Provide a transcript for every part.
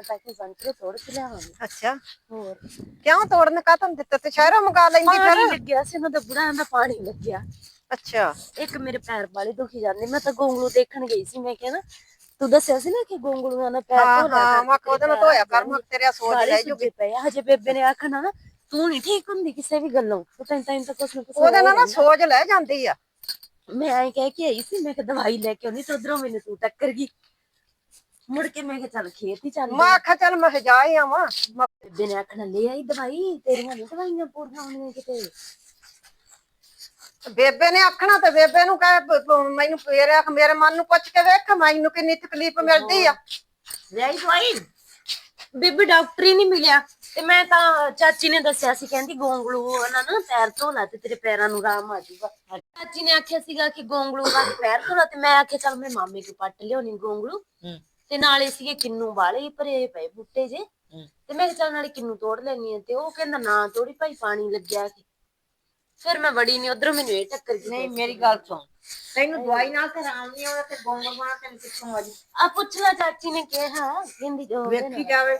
ਮੈਂ ਤਾਂ ਕਿ ਸੰਤਰੇ ਤੋੜ ਕੇ ਲਿਆਵਾਂਗੀ। ਅੱਛਾ। ਹੋਰ। ਕਿਉਂ ਤੋੜਨ? ਕਾ ਤੁਹਾਨੂੰ ਦਿੱਤਾ ਤੇ ਸ਼ਹਿਰੋਂ ਮੰਗਾ ਲੈਂਦੀ ਪਾਣੀ ਫਿਰ ਲੱਗਿਆ ਸੀ ਉਹਨਾਂ ਦਾ ਬੁੜਾ ਦਾ ਪਾਣੀ ਲੱਗਿਆ। ਅੱਛਾ। ਇੱਕ ਮੇਰੇ ਪੈਰ ਵਾਲੇ ਦੁਖੀ ਜਾਂਦੇ। ਮੈਂ ਤਾਂ ਗੋਂਗਲੂ ਦੇਖਣ ਗਈ ਸੀ ਮੈਂ ਕਿਹਾ ਨਾ ਤੂੰ ਦੱਸਿਆ ਸੀ ਨਾ ਕਿ ਗੋਂਗਲੂਆਂ ਨਾਲ ਪੈਰ ਹਾਂ ਧੋ ਲਿਆ ਹਾਂ ਕਰ ਮੈਂ ਉਹਦੇ ਨਾਲ ਧੋਇਆ ਕਰ ਮੈਂ ਤੇਰਾ ਸੋਚ ਸਾਰੇ ਲੈ ਸੁੱਜੇ ਜੂਗੀ ਪਏ ਆ। ਹਜੇ ਬੇਬੇ ਨੇ ਆਖਣਾ ਨਾ ਤੂੰ ਨਹੀਂ ਠੀਕ ਹੁੰਦੀ ਕਿਸੇ ਵੀ ਗੱਲੋਂ। ਤੂੰ ਤਾਂ ਤਾਂ ਤਾਂ ਕੁਛ ਨਾ ਕੁਛ ਉਹਦੇ ਨਾਲ ਹੋ ਨਾ ਸੋਚ ਲੈ ਜਾਂਦੀ ਆ। ਮੈਂ ਐਂ ਕਹਿ ਕੇ ਆਈ ਸੀ ਮੈਂ ਕਿ ਦਵਾਈ ਲੈ ਕੇ ਆਉਣੀ ਤੇ ਉਧਰੋਂ ਮੈਨੂੰ ਤੂੰ ਟੱਕਰ ਗਈ। ਮੁੜ ਕੇ ਮੈਂ ਕਿਹਾ ਚੱਲ ਖੇਤ ਹੀ ਚੱਲ ਮੈਂ ਆਖਿਆ ਚੱਲ ਮੈਂ ਜਾ ਹੀ ਆਵਾਂ। ਮੈਂ ਬੇਬੇ ਨੇ ਆਖਣਾ ਲੈ ਆਈ ਦਵਾਈ ਤੇਰੀਆਂ ਨਹੀਂ ਦਵਾਈਆਂ ਪੂਰੀਆਂ ਹੋਣੀਆਂ ਕਿਤੇ? ਬੇਬੇ ਨੇ ਆਖਣਾ ਤੇ ਬੇਬੇ ਨੂੰ ਕਹੇ ਪ- ਪ- ਮੈਨੂੰ ਫੇਰ ਆਖ ਮੇਰੇ ਮਨ ਨੂੰ ਪੁੱਛ ਕੇ ਵੇਖ ਮੈਨੂੰ ਕਿੰਨੀ ਤਕਲੀਫ ਮਿਲਦੀ ਆ। ਲੈ ਆਈ ਦਵਾਈ। ਬੀਬੀ ਡਾਕਟਰ ਹੀ ਨਹੀਂ ਮਿਲਿਆ। ਤੇ ਮੈਂ ਤਾਂ ਚਾਚੀ ਨੇ ਦੱਸਿਆ ਸੀ ਕਹਿੰਦੀ ਗੋਂਗਲੂ ਉਹਨਾਂ ਨਾ ਪੈਰ ਧੋ ਲਾ ਤੇ ਤੇਰੇ ਪੈਰਾਂ ਨੂੰ ਆਰਾਮ ਆ ਜਾਊਗਾ। ਚਾਚੀ ਨੇ ਆਖਿਆ ਸੀਗਾ ਕਿ ਗੋਂਗਲੂ ਦਾ ਪੈਰ ਧੋ ਲਾ ਤੇ ਮੈਂ ਆਖਿਆ ਚੱਲ ਮੈਂ ਮਾਮੇ ਕੋ ਪੱਟ ਲਿਆਉਣੀ ਗੋਂਗਲੂ। ਤੇ ਨਾਲੇ ਸੀਗੇ ਕਿੰਨੂ ਵਾਲੇ ਹੀ ਭਰੇ ਪਏ ਬੂਟੇ ਜੇ। ਤੇ ਮੈਂ ਕਿਹਾ ਚੱਲ ਨਾਲੇ ਕਿੰਨੂ ਤੋੜ ਲੈਣੀ ਆ ਤੇ ਉਹ ਕਹਿੰਦਾ ਨਾ ਤੋੜੀ ਭਾਈ ਪਾਣੀ ਲੱਗਿਆ ਕਿ ਫਿਰ ਮੈਂ ਵੜੀ ਨਹੀਂ ਉਧਰੋਂ ਮੈਨੂੰ ਇਹ ਟੱਕਰ ਗਈ ਨਹੀਂ ਮੇਰੀ ਗੱਲ ਸੁਣ। ਤੈਨੂੰ ਦਵਾਈ ਨਾਲ ਤੇ ਆਰਾਮ ਨਹੀਂ ਆਉਂਦਾ ਤੇ ਗੋਂਗਲ ਮਾਰ ਤੈਨੂੰ ਕਿੱਥੋਂ ਆ ਜੀ ਆ ਪੁੱਛ ਲੈ ਚਾਚੀ ਨੇ ਕਿਹਾ ਕਹਿੰਦੀ ਜੋ ਵੇਖੀ। ਜਾਵੇ।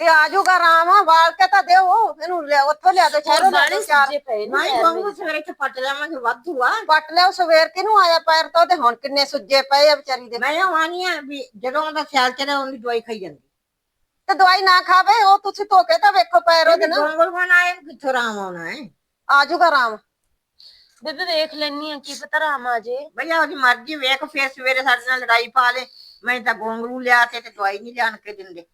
ਤੇ ਆ ਜਾਊਗਾ ਆਰਾਮ ਵਾਲ ਕੇ ਤਾਂ ਦਿਓ ਇਹਨੂੰ ਲਿਆ ਉੱਥੋਂ ਲਿਆ ਦੋ ਸ਼ਹਿਰੋਂ ਲੈ ਬਾਲੇ ਦਿਓ ਚਾਰ ਨਹੀਂ ਮੇਰੇ। ਸਵੇਰੇ ਚ ਪੱਟ ਜਾਵਾਂਗੇ ਵਾਧੂ ਆ। ਪੱਟ ਲਿਓ ਸਵੇਰ ਕਿਨੂੰ ਆਇਆ ਪੈਰ ਤੋਂ ਤੇ ਹੁਣ ਕਿੰਨੇ ਸੁੱਜੇ ਪਏ ਆ ਵਿਚਾਰੀ ਦੇ। ਮੈਂ ਆਵਾਨੀ ਆ ਵੀ ਜਦੋਂ ਉਹਦਾ ਸਿਆਲ ਚੜਿਆ ਉਹਦੀ ਦਵਾਈ ਖਾਈ ਜਾਂਦੀ। ਤੇ ਦਵਾਈ ਨਾ ਖਾਵੇ ਉਹ ਤੁਸੀਂ ਧੋ ਕੇ ਤਾਂ ਵੇਖੋ ਪੈਰ ਉਹਦੇ ਨਾਲ ਗੋਂਗਲ ਮਾਰ ਆਏ ਕਿੱਥੋਂ ਆਰਾਮ ਆਉਣਾ ਹੈ? ਆ ਜਾਊਗਾ ਆਰਾਮ। ਬੇਬੇ ਵੇਖ ਲੈਣੀ ਆ ਕੀ ਪਤਾ ਰਾਮ ਆ ਜੇ। ਭਈਆ ਉਹਦੀ ਮਰਜ਼ੀ ਵੇਖ ਫੇਰ ਸਵੇਰੇ ਸਾਡੇ ਨਾਲ ਲੜਾਈ ਪਾ ਲੇ। ਮੈਂ ਤਾਂ ਗੋਂਗਲੂ ਲਿਆ ਕੇ ਤੇ ਦਵਾਈ ਨਹੀਂ ਲਿਆਣ ਕੇ ਦਿੰਦੇ।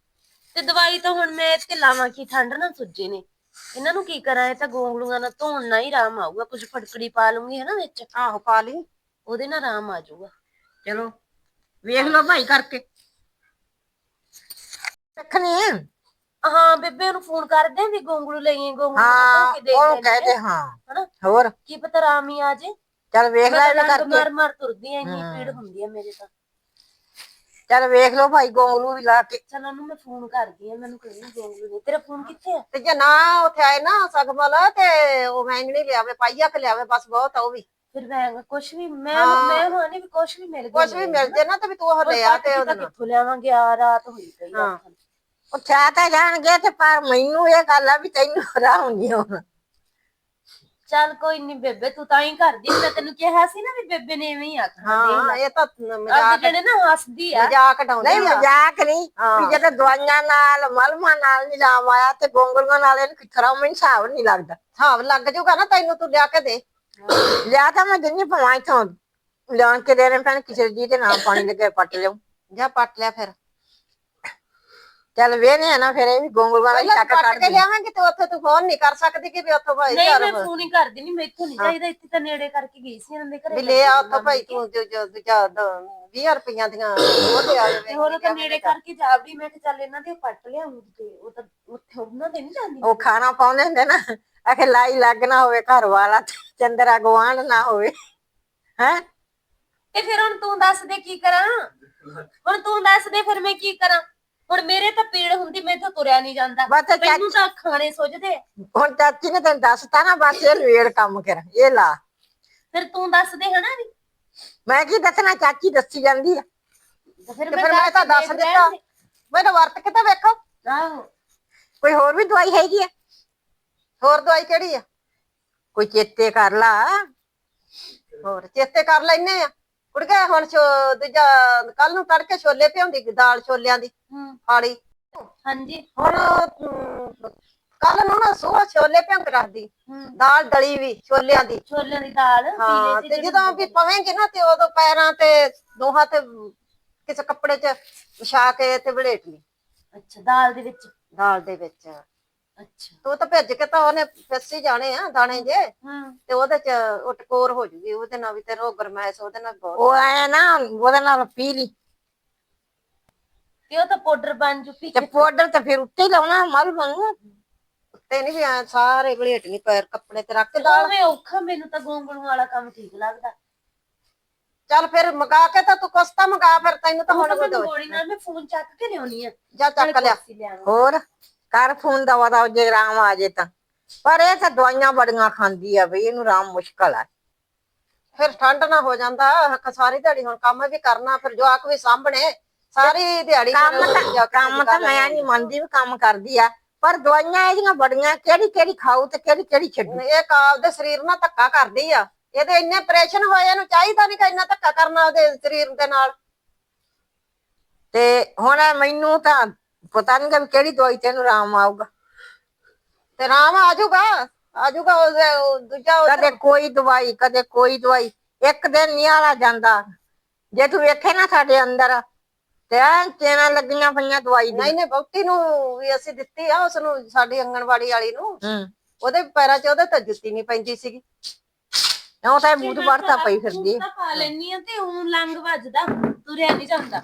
ਤੇ ਦਵਾਈ ਤਾਂ ਹੁਣ ਮੈਂ ਇੱਥੇ ਲਾਵਾਂ ਕੀ ਠੰਡ ਨਾਲ ਸੁੱਜੇ ਨੇ। ਇਹਨਾਂ ਨੂੰ ਕੀ ਕਰਾਂ ਇਹ ਤਾਂ ਗੋਂਗਲੂਆਂ ਨਾਲ ਧੋਣ ਨਾਲ ਹੀ ਆਰਾਮ ਆਊਗਾ। ਕੁਝ ਫਟਕੜੀ ਪਾ ਲੂੰਗੀ ਹੈ ਨਾ ਵਿੱਚ। ਆਹੋ ਪਾ ਲਈ। ਉਹਦੇ ਨਾਲ ਆਰਾਮ ਆ ਜਾਊਗਾ। ਚਲੋ ਵੇਖ ਲਓ ਭਾਈ ਕਰਕੇ। ਰੱਖਣੀ ਹੈ ਹਾਂ ਬੇਬੇ ਨੂੰ ਫੋਨ ਕਰਦੇ ਵੀ ਗੋਂਗਲੂ ਲਈਏ ਗੋਂਗਲੂ ਹਾਂ ਧੋ ਕੇ ਦੇਖ ਕਹਦੇ ਹਾਂ। ਹਨਾ? ਹੋਰ? ਕੀ ਪਤਾ ਆਰਾਮ ਹੀ ਆ ਜੇ। ਚਲ ਵੇਖ ਲੈ ਮੈਂ ਇਹਨੇ ਕਰਕੇ। ਮਾਰ ਮਾਰ ਤੁਰਦੀ ਆ ਇੰਨੀ ਹਾਂ। ਪੀੜ ਹੁੰਦੀ ਆ ਮੇਰੇ ਤਾਂ। ਚਲ ਵੇਖ ਲਓ ਭਾਈ ਗੋਂਗਲੂ ਵੀ ਲਾ ਕੇ। ਚਲ ਉਹਨੂੰ ਮੈਂ ਫੋਨ ਕਰਦੀ ਆ ਮੈਨੂੰ ਕਹਿੰਦੀ ਗੋਂਗਲੂ ਨੇ। ਤੇਰਾ ਫੋਨ ਕਿੱਥੇ ਆ? ਤੇ ਜੇ ਨਾ ਉੱਥੇ ਆਏ ਨਾ ਸਗਮਲ ਤੇ ਉਹ ਮਹਿੰਗਣੀ ਲਿਆਵੇ ਪਾਈਆ ਕਿ ਲਿਆਵੇ ਬਸ ਬਹੁਤ ਆ ਉਹ ਵੀ। ਫਿਰ ਮੈਂ ਕੁਛ ਵੀ ਮੈਂ ਹਾਂ। ਮੈਂ ਹਾਨੀ ਵੀ ਕੁਛ ਵੀ ਮਿਲ ਗਿਆ ਕੁਝ ਵੀ ਮਿਲ ਜੇ ਨਾ ਤੇ ਵੀ ਤੂੰ ਉਹ ਲੈ ਆ ਤੇ ਉਹਦੇ ਨਾਲ। ਕਿੱਥੋਂ ਲਿਆਵਾਂਗੇ? ਆ ਰਾਤ ਹੋਈ ਪਈ ਆ। ਹਾਂ। ਉਹ ਛਾ ਤਾਂ ਜਾਣਗੇ ਤੇ ਪਰ ਮੈਨੂੰ ਇਹ ਗੱਲ ਆ ਵੀ ਤੈਨੂੰ ਆਰਾਮ ਨਹੀਂ ਆਉਣਾ। ਚੱਲ ਕੋਈ ਨਹੀਂ ਬੇਬੇ ਤੂੰ ਤਾਂ ਹੀ ਕਰਦੀ ਮੈਂ ਤੈਨੂੰ ਕਿਹਾ ਸੀ ਨਾ ਵੀ ਬੇਬੇ ਨੇ ਐਵੇਂ ਹੀ ਆਖਣਾ ਹਾਂ ਇਹ ਤਾਂ ਅੱਜ ਮਜ਼ਾਕ ਜਿਹੜੇ ਨਾ ਹੱਸਦੀ ਆ। ਮਜ਼ਾਕ ਡਾਉਂਦੀ ਨਹੀਂ ਮਜ਼ਾਕ ਨਹੀਂ। ਵੀ ਜਦੋਂ ਦਵਾਈਆਂ ਨਾਲ ਮਲਮਾਂ ਨਾਲ ਨਿਜ਼ਾਮ ਆਇਆ ਤੇ ਗੋਂਗਲੂਆਂ ਨਾਲ ਇਹਨੂੰ ਕਿਥਰਾ ਮੈਨੂੰ ਹਿਸਾਬ ਨਹੀਂ ਲੱਗਦਾ। ਹਿਸਾਬ ਲੱਗ ਜਾਊਗਾ ਨਾ ਤੈਨੂੰ ਤੂੰ ਲਿਆ ਕੇ ਦੇ। ਲਿਆ ਤਾਂ ਮੈਂ ਦਿੰਨੀ ਪਵਾਂ ਇਥੋਂ ਲਿਆਣ ਕੇ ਦੇਣੇ ਪੈਣ ਕਿਸੇ ਜੀ ਦੇ ਨਾਮ ਪਾਣੀ ਲੱਗੇ ਪੱਟ ਲਿਓ ਜਾ ਪੱਟ ਲਿਆ ਫਿਰ। ਚੱਲ ਵੇਨੇ ਆ ਨਾ ਫਿਰ ਇਹ ਵੀ ਗੋਂਗਲੂਆਂ ਦਾ ਪਹਿਲਾਂ ਸ਼ੱਕ ਪੱਟ ਕੇ ਲਿਆਵਾਂਗੇ ਤੇ ਉੱਥੇ ਤੂੰ ਫੋਨ ਨਹੀਂ ਕਰ ਸਕਦੀ ਕਿ ਵੀ ਉੱਥੋਂ ਭਾਈ ਨਹੀਂ ਘਰ। ਮੈਂ ਫੋਨ ਹੀ ਕਰਦੀ ਨਹੀਂ ਮੈਥੋਂ ਨਹੀਂ ਚਾਹੀਦਾ ਇੱਥੇ ਤਾਂ ਨੇੜੇ ਕਰਕੇ ਗਈ ਸੀ ਇਹਨਾਂ ਦੇ ਘਰੇ। ਵੀ ਲੈ ਆ ਉੱਥੋਂ ਭਾਈ ਤੂੰ ਜੋ ਜੋ ਦੂਜਾ 20 ਰੁਪਈਆਂ ਦੀਆਂ ਉਹ ਦੇ ਆ ਤੇ ਜਾਵੇ ਹੋਰ ਤਾਂ ਨੇੜੇ ਕਰਕੇ ਜਾਵੜੀ ਮੈਂ ਕਿ ਚੱਲ ਇਹਨਾਂ ਦੇ ਪੱਟ ਲਿਆਉਂਗੀ ਤੇ ਉਹ ਤਾਂ ਉੱਥੇ ਉਹਨਾਂ ਦੇ ਨਹੀਂ ਜਾਂਦੀ। ਉਹ ਖਾਣਾ ਪਾਉਂਦੇ ਹੁੰਦੇ ਨਾ ਆਖੇ ਲਾਈ ਲੱਗ ਨਾ ਹੋਵੇ ਘਰ ਵਾਲਾ ਤੇ ਚੰਦਰਾ ਗਵਾਂਢ ਨਾ ਹੋਵੇ ਹੈ? ਤੇ ਫਿਰ ਹੁਣ ਤੂੰ ਦੱਸ ਦੇ ਕੀ ਕਰਾਂ? ਹੁਣ ਤੂੰ ਦੱਸ ਦੇ ਫਿਰ ਮੈਂ ਕੀ ਕਰਾਂ? ਹੁਣ ਮੇਰੇ ਤਾਂ ਪੀੜ ਹੁੰਦੀ ਮੈਥੋਂ ਤੁਰਿਆ ਨਹੀਂ ਜਾਂਦਾ। ਬਸ ਚਾਚੀ ਮੈਨੂੰ ਤਾਂ ਖਾਣੇ ਸੁੱਜਦੇ। ਹੁਣ ਚਾਚੀ ਨੇ ਤੈਨੂੰ ਦੱਸਤਾ ਨਾ ਬਸ ਇਹ ਵੇੜ ਕੰਮ ਕਰ ਇਹ ਲਾ। ਫਿਰ ਤੂੰ ਦੱਸ ਦੇ ਹਨਾ ਵੀ। ਮੈਂ ਕੀ ਦੱਸਣਾ ਚਾਚੀ ਦੱਸੀ ਜਾਂਦੀ ਆ। ਤੇ ਫਿਰ ਤੇ ਫਿਰ ਮੈਂ ਤਾਂ ਦੱਸ ਦਿੱਤਾ। ਮੈਨੂੰ ਵਰਤ ਕੇ ਤਾਂ ਵੇਖੋ। ਆਹੋ। ਕੋਈ ਹੋਰ ਵੀ ਦਵਾਈ ਹੈਗੀ ਆ? ਹੋਰ ਦਵਾਈ ਕਿਹੜੀ ਆ? ਕੋਈ ਚੇਤੇ ਕਰ ਲਾ। ਹੋਰ ਚੇਤੇ ਕਰ ਲੈਨੇ ਆ। ਕੁੜਕੇ ਹੁਣ ਛੋ ਦੂਜਾ ਕੱਲ ਨੂੰ ਤੜਕੇ ਛੋਲੇ ਪਿਆਉਂਦੀ ਦਾਲ ਛੋਲਿਆਂ ਦੀ। ਹੂੰ। ਹਾਲੀ। ਹਾਂਜੀ। ਹੁਣ ਕੱਲ ਨੂੰ ਨਾ ਸੋਹ ਛੋਲੇ ਭਿੰਗ ਰੱਖਦੀ। ਦਾਲ ਦਲੀ ਵੀ ਛੋਲਿਆਂ ਦੀ। ਛੋਲਿਆਂ ਦੀ ਦਾਲ ਹਾਂ ਤੇ ਜਦੋਂ ਵੀ ਪਵੇਂਗੇ ਨਾ ਤੇ ਉਦੋਂ ਪੈਰਾਂ ਤੇ ਦੋਹਾਂ ਤੇ ਕਿਸੇ ਕੱਪੜੇ 'ਚ ਵਿਛਾ ਕੇ ਤੇ ਵਲੇਟ ਲਈ। ਅੱਛਾ ਦਾਲ ਦੇ ਵਿੱਚ? ਦਾਲ ਦੇ ਵਿੱਚ। ਅੱਛਾ। ਤੇ ਉਹ ਤਾਂ ਭਿੱਜ ਕੇ ਤਾਂ ਉਹਨੇ ਫਿੱਸੀ ਜਾਣੇ ਆ ਦਾਣੇ ਜੇ। ਹੂੰ। ਤੇ ਉਹਦੇ 'ਚ ਉਹ ਟਕੋਰ ਹੋ ਜੂਗੀ ਉਹਦੇ ਨਾਲ ਵੀ ਤੇ ਰੋ ਗਰਮੈਸ਼ ਉਹਦੇ ਨਾਲ ਬਹੁਤ ਉਹ ਐ ਨਾ ਉਹਦੇ ਨਾਲ ਪੀ ਲਈ। ਤੇ ਉਹ ਤਾਂ ਪਾਊਡਰ ਬਣ ਚੁੱਕੀ ਤੇ ਪਾਊਡਰ ਤੇ ਫਿਰ ਉੱਤੇ ਹੀ ਲਾਉਣਾ ਮਲ ਬਣੂ। ਉੱਤੇ ਨਹੀਂ ਐਂ ਸਾਰੇ ਵਲੇਟ ਨਹੀਂ ਪੈਰ ਕੱਪੜੇ ਤੇ ਰੱਖ ਕੇ ਦਾਲ ਦਾਲ ਔਖਾ ਮੈਨੂੰ ਤਾਂ ਗੋਂਗਲੂ ਵਾਲਾ ਕੰਮ ਠੀਕ ਲੱਗਦਾ। ਚੱਲ ਫਿਰ ਮਗਾ ਕੇ ਤਾਂ ਤੂੰ ਕੁਛ ਤਾਂ ਮਗਾ ਫਿਰ ਤੈਨੂੰ ਤਾਂ ਹੁਣ ਕੋਈ ਗੋਲੀ ਨਾਲ ਮੈਂ ਫੋਨ ਚੱਕ ਕੇ ਲਿਆਉਣੀ ਆ। ਜਾ ਚੱਕ ਲਿਆ। ਹੋਰ ਕਰ ਫੋਨ ਦਵਾ ਦਾ ਜੇ ਆਰਾਮ ਆ ਜੇ ਤਾਂ। ਪਰ ਇਹ ਤਾਂ ਦਵਾਈਆਂ ਬੜੀਆਂ ਖਾਂਦੀ ਆ ਬਈ ਇਹਨੂੰ ਆਰਾਮ ਮੁਸ਼ਕਲ ਆ। ਫਿਰ ਠੰਡ ਨਾ ਹੋ ਜਾਂਦਾ ਸਾਰੀ ਦਿਹਾੜੀ ਹੁਣ ਕੰਮ ਵੀ ਕਰਨਾ ਫਿਰ ਜਵਾਕ ਵੀ ਸਾਂਭਣੇ। ਸਾਰੀ ਦਿਹਾੜੀ ਕੰਮ ਤਾਂ ਕੰਮ ਤਾਂ ਮੈਂ ਨਹੀਂ ਮੰਨਦੀ ਵੀ ਕੰਮ ਕਰਦੀ ਆ ਪਰ ਦਵਾਈਆਂ ਇਹਦੀਆਂ ਬੜੀਆਂ ਕਿਹੜੀ ਕਿਹੜੀ ਖਾਊ ਤੇ ਕਿਹੜੀ ਕਿਹੜੀ ਛੱਡੂ ਇਹ ਕਾਬ ਦੇ ਸਰੀਰ ਨਾਲ ਧੱਕਾ ਕਰਦੀ ਆ ਇਹਦੇ ਇੰਨੇ ਆਪਰੇਸ਼ਨ ਹੋਏ ਇਹਨੂੰ ਚਾਹੀਦਾ ਨਹੀਂ ਕਿ ਇੰਨਾ ਧੱਕਾ ਕਰਨਾ ਉਹਦੇ ਸਰੀਰ ਦੇ ਨਾਲ। ਤੇ ਹੁਣ ਮੈਨੂੰ ਤਾਂ ਪਤਾ ਨਹੀਂ ਕਿ ਕਿਹੜੀ ਦਵਾਈ ਤੈਨੂੰ ਆਰਾਮ ਆਊਗਾ। ਤੇ ਰਾਮ ਆ ਜਾਊਗਾ ਆ ਜਾਊਗਾ ਦੂਜਾ ਕਦੇ ਕੋਈ ਦਵਾਈ ਕਦੇ ਕੋਈ ਦਵਾਈ ਇੱਕ ਦਿਨ ਨਹੀਂ ਆਲਾ ਜਾਂਦਾ। ਜੇ ਤੂੰ ਵੇਖੇ ਨਾ ਸਾਡੇ ਅੰਦਰ ਤੇ ਐ ਚੇਨਾ ਲੱਗੀਆਂ ਪਈਆਂ ਦਵਾਈ ਦੀ। ਨਹੀਂ ਨਹੀਂ ਬਹੁਤੀ ਨੂੰ ਵੀ ਅਸੀਂ ਦਿੱਤੀ ਆ ਉਸ ਨੂੰ ਸਾਡੀ ਅੰਗਣਵਾੜੀ ਵਾਲੀ ਨੂੰ। ਹੂੰ। ਉਹਦੇ ਪੈਰਾਂ 'ਚ ਉਹਦੇ ਤਾਂ ਜੁੱਤੀ ਨਹੀਂ ਪੈਂਦੀ ਸੀਗੀ। ਉਹ ਤਾਂ ਬੂਤ ਵਰਤਾ ਪਈ ਫਿਰਦੀ। ਤਾਂ ਪਾ ਲੈਣੀ ਆ ਤੇ ਉਹ ਲੰਗ ਵੱਜਦਾ ਤੁਰਿਆ ਨਹੀਂ ਜਾਂਦਾ।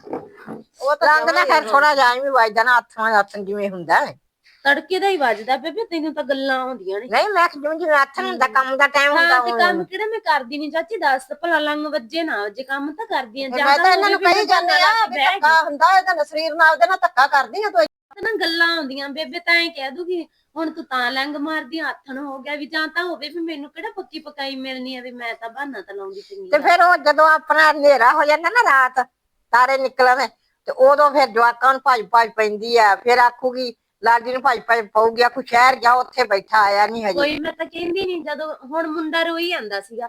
ਉਹ ਤਾਂ ਰੰਗ ਨਾ ਫਿਰ ਥੋੜਾ ਜਿਹਾ ਐਵੇਂ ਵੱਜਦਾ ਨਾ ਹੱਥਾਂ ਦਾ ਹੱਥ ਜਿਵੇਂ ਹੁੰਦਾ ਹੈ। ਤੜਕੇ ਦਾ ਹੀ ਵੱਜਦਾ ਬੇਬੇ ਤੈਨੂੰ ਤਾਂ ਗੱਲਾਂ ਆਉਂਦੀਆਂ ਨੇ। ਨਹੀਂ ਮੈਂ ਜਿਵੇਂ ਹੱਥ ਨੂੰ ਹੁੰਦਾ ਕੰਮ ਦਾ ਟਾਈਮ ਹੁੰਦਾ ਹਾਂ ਤੇ ਕੰਮ ਕਿਹੜਾ ਮੈਂ ਕਰਦੀ ਨਹੀਂ ਚਾਚੀ ਦੱਸ ਭਲਾ ਲੰਗ ਵੱਜੇ ਨਾ ਜੇ ਕੰਮ ਤਾਂ ਕਰਦੀ ਆ ਮੈਂ ਤਾਂ ਇਹਨਾਂ ਨੂੰ ਕਹੀ ਜਾਂਦੀ ਆ ਵੀ ਧੱਕਾ ਹੁੰਦਾ ਇਹਦਾ ਸਰੀਰ ਨਾਲ ਉਹਦੇ ਨਾਲ ਧੱਕਾ ਕਰਦੀ ਆ ਤੂੰ। ਨਾ ਗੱਲਾਂ ਆਉਂਦੀਆਂ ਬੇਬੇ ਤਾਂ ਐ ਕਹਿ ਦੂਗੀ ਹੁਣ ਤੂੰ ਤਾਂ ਲੰਗ ਮਾਰਦੀ ਆਥਣ ਹੋ ਗਿਆ ਵੀ ਜਾਂ ਤਾਂ ਹੋਵੇ ਵੀ ਮੈਨੂੰ ਕਿਹੜਾ ਪੱਕੀ ਪਕਾਈ ਮਿਲਣੀ ਆ ਵੀ ਮੈਂ ਤਾਂ ਬਹਾਨਾ ਤਾਂ ਲਾਉਂਦੀ ਚੰਗੀ ਤੇ ਫਿਰ ਉਹ ਜਦੋਂ ਆਪਣਾ ਹਨੇਰਾ ਹੋ ਜਾਂਦਾ ਨਾ ਰਾਤ ਤਾਰੇ ਨਿਕਲਣ ਤੇ ਉਦੋਂ ਫਿਰ ਜਵਾਕਾਂ ਨੂੰ ਭੱਜ ਭੱਜ ਪੈਂਦੀ ਆ ਫਿਰ ਆਖੂਗੀ ਲਾਡੀ ਨੂੰ ਭੱਜ ਭੱਜ ਪਊਗੀ ਆਖੂ ਸ਼ਹਿਰ ਜਾ ਉੱਥੇ ਬੈਠਾ ਆਇਆ ਨਹੀਂ ਹਜੇ। ਕੋਈ ਮੈਂ ਤਾਂ ਕਹਿੰਦੀ ਨਹੀਂ ਜਦੋਂ ਹੁਣ ਮੁੰਡਾ ਰੋਈ ਜਾਂਦਾ ਸੀਗਾ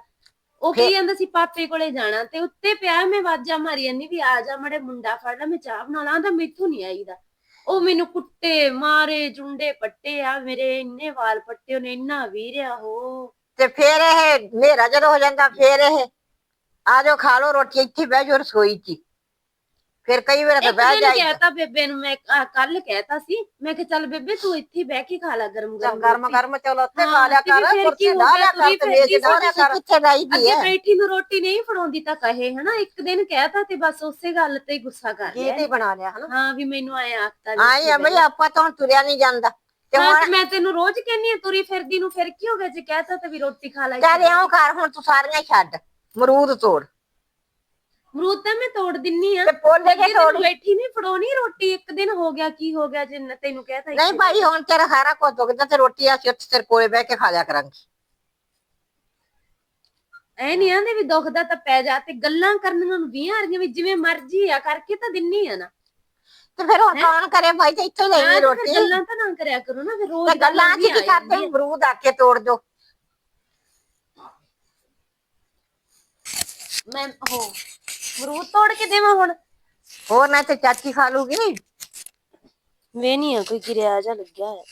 ਉਹ ਕੀ ਜਾਂਦਾ ਸੀ ਪਾਪੇ ਕੋਲੇ ਜਾਣਾ। ਤੇ ਉੱਤੇ ਪਿਆ ਮੈਂ ਵਾਜਾ ਮਾਰੀ ਜਾਂਦੀ ਵੀ ਆ ਜਾ ਮੜੇ ਮੁੰਡਾ ਫੜ ਲੈ ਮੈਂ ਚਾਹ ਬਣਾ ਲਾਂ ਤਾਂ ਮੈਥੋਂ ਨਹੀਂ ਆਈਦਾ। ਉਹ ਮੈਨੂੰ ਕੁੱਟੇ ਮਾਰੇ ਚੁੰਡੇ ਪੱਟੇ ਆ ਮੇਰੇ ਇੰਨੇ ਵਾਲ ਪੱਟੇ ਉਹਨੇ ਇੰਨਾ ਵੀਰਿਆ ਹੋ। ਤੇ ਫਿਰ ਇਹ ਹਨੇਰਾ ਜਦੋਂ ਹੋ ਜਾਂਦਾ ਫਿਰ ਇਹ ਆ ਜਾਓ ਖਾ ਲਓ ਰੋਟੀ ਇੱਥੇ ਬਹਿ ਜਾਓ ਰਸੋਈ 'ਚ ਹੀ। ਫਿਰ ਕਈ ਵਾਰ ਤਾਂ ਇੱਕ ਬਹਿ ਦਿਨ ਜਾਈ ਕਹਿਤਾ ਬੇਬੇ ਨੂੰ ਮੈਂ ਕੱਲ ਕਹਿਤਾ ਸੀ। ਮੈਂ ਕਿ ਚੱਲ ਬੇਬੇ ਤੂੰ ਇੱਥੇ ਬਹਿ ਕੇ ਖਾ ਲੈ ਗਰਮ ਗਰਮ ਗਰਮ ਰੋਟੀ। ਗਰਮ ਚਲੋ ਹਾਂ, ਖਾ ਲਿਆ ਤੇ ਕਰ ਕੁਰਸੀ ਹੋ ਗਿਆ, ਲਿਆ ਕਰ ਤੁਰੀ ਤੇ ਮੇਜ਼ ਢਾ ਲਿਆ ਕਰ। ਕਿੱਥੇ ਲਾਈਦੀ ਅੱਗੇ ਹੈ? ਬੈਠੀ ਨੂੰ ਰੋਟੀ ਨਹੀਂ ਫੜਾਉਂਦੀ ਤਾਂ ਕਹੇ ਹਨਾ? ਇੱਕ ਦਿਨ ਕਹਿਤਾ ਤੇ ਬਸ ਉਸੇ ਗੱਲ ਤੇ ਹੀ ਗੁੱਸਾ ਕਰ ਲਿਆ। ਹੀ ਬਣਾ ਲਿਆ ਹਨਾ? ਹਾਂ ਵੀ ਮੈਨੂੰ ਆਇਆ ਆਖਤਾ ਵੀ ਆਈ ਆ ਬਈ। ਆਪਾਂ ਤਾਂ ਹੁਣ ਤੁਰਿਆ ਨਹੀਂ ਜਾਂਦਾ। ਤੇ ਹਾਂ ਹੁਣ ਤੇ ਮੈਂ ਤੈਨੂੰ ਰੋਜ਼ ਕਹਿੰਨੀ ਆ ਤੁਰੀ ਫਿਰਦੀ ਨੂੰ ਫਿਰ ਕੀ ਹੋ ਗਿਆ? ਜੇ ਕਹਿਤਾ ਤੇ ਵੀ ਰੋਟੀ ਖਾ ਲੈ ਚੱਲ ਇਉਂ ਕਰ ਹੁਣ ਤੂੰ ਸਾਰੀਆਂ ਹੀ ਛੱਡ। ਮਰੂਦ ਤੋੜ। ਅਮਰੂਦ ਤਾਂ ਮੈਂ ਤੋੜ ਦਿੰਨੀ ਆ। ਤੇ ਪੋਲੇ ਕੇ ਤੋੜ। ਬੈਠੀ ਨਹੀਂ ਫੜਾਉਣੀ ਰੋਟੀ। ਇੱਕ ਦਿਨ ਹੋ ਗਿਆ ਕੀ ਹੋ ਗਿਆ ਜੇ ਤੈਨੂੰ ਕਹਿਤਾ ਨਹੀਂ ਭਾਈ ਹੁਣ ਤੇਰਾ ਸਾਰਾ ਕੁਝ ਦੁਖਦਾ ਤੇ ਰੋਟੀ ਅਸੀਂ ਉੱਥੇ ਤੇਰੇ ਕੋਲੇ ਬਹਿ ਕੇ ਖਾ ਲਿਆ ਕਰਾਂਗੇ। ਐ ਨਹੀਂ ਆਂਦੇ ਵੀ ਦੁਖਦਾ ਤਾਂ ਪੈ ਜਾ ਤੇ ਗੱਲਾਂ ਕਰਨੀਆਂ ਨੂੰ 20 ਆ ਰਹੀਆਂ ਵੀ ਜਿਵੇਂ ਮਰਜ਼ੀ ਆ ਕਰਕੇ ਤਾਂ ਦਿੰਨੀ ਆ ਨਾ। ਤੇ ਫਿਰ ਹੁਣ ਕੌਣ ਕਰੇ ਭਾਈ ਤੇ ਇੱਥੇ ਹਾਂ ਤੇ ਫਿਰ ਰੋਟੀ? ਗੱਲਾਂ ਤਾਂ ਨਾ ਕਰਿਆ ਕਰੋ ਨਾ ਫਿਰ ਰੋਜ਼ ਗੱਲਾਂ ਕੀ ਕਰਦੇ? ਜਾਂਦੀਆਂ। ਮਰੂਦ ਆ ਕੇ ਤੋੜ ਦੋ। ਮੈਂ ਉਹ ਅਮਰੂਦ ਤੋੜ ਕੇ ਦੇਵਾਂ ਹੁਣ? ਹੋਰ ਨਾ ਤੇ ਚਾਚੀ ਖਾ ਲੂਗੀ। ਵੇ ਨਹੀਂ ਆ ਕੋਈ ਕਿਰਿਆ ਜਾ ਲੱਗਿਆ ਹੋਇਆ।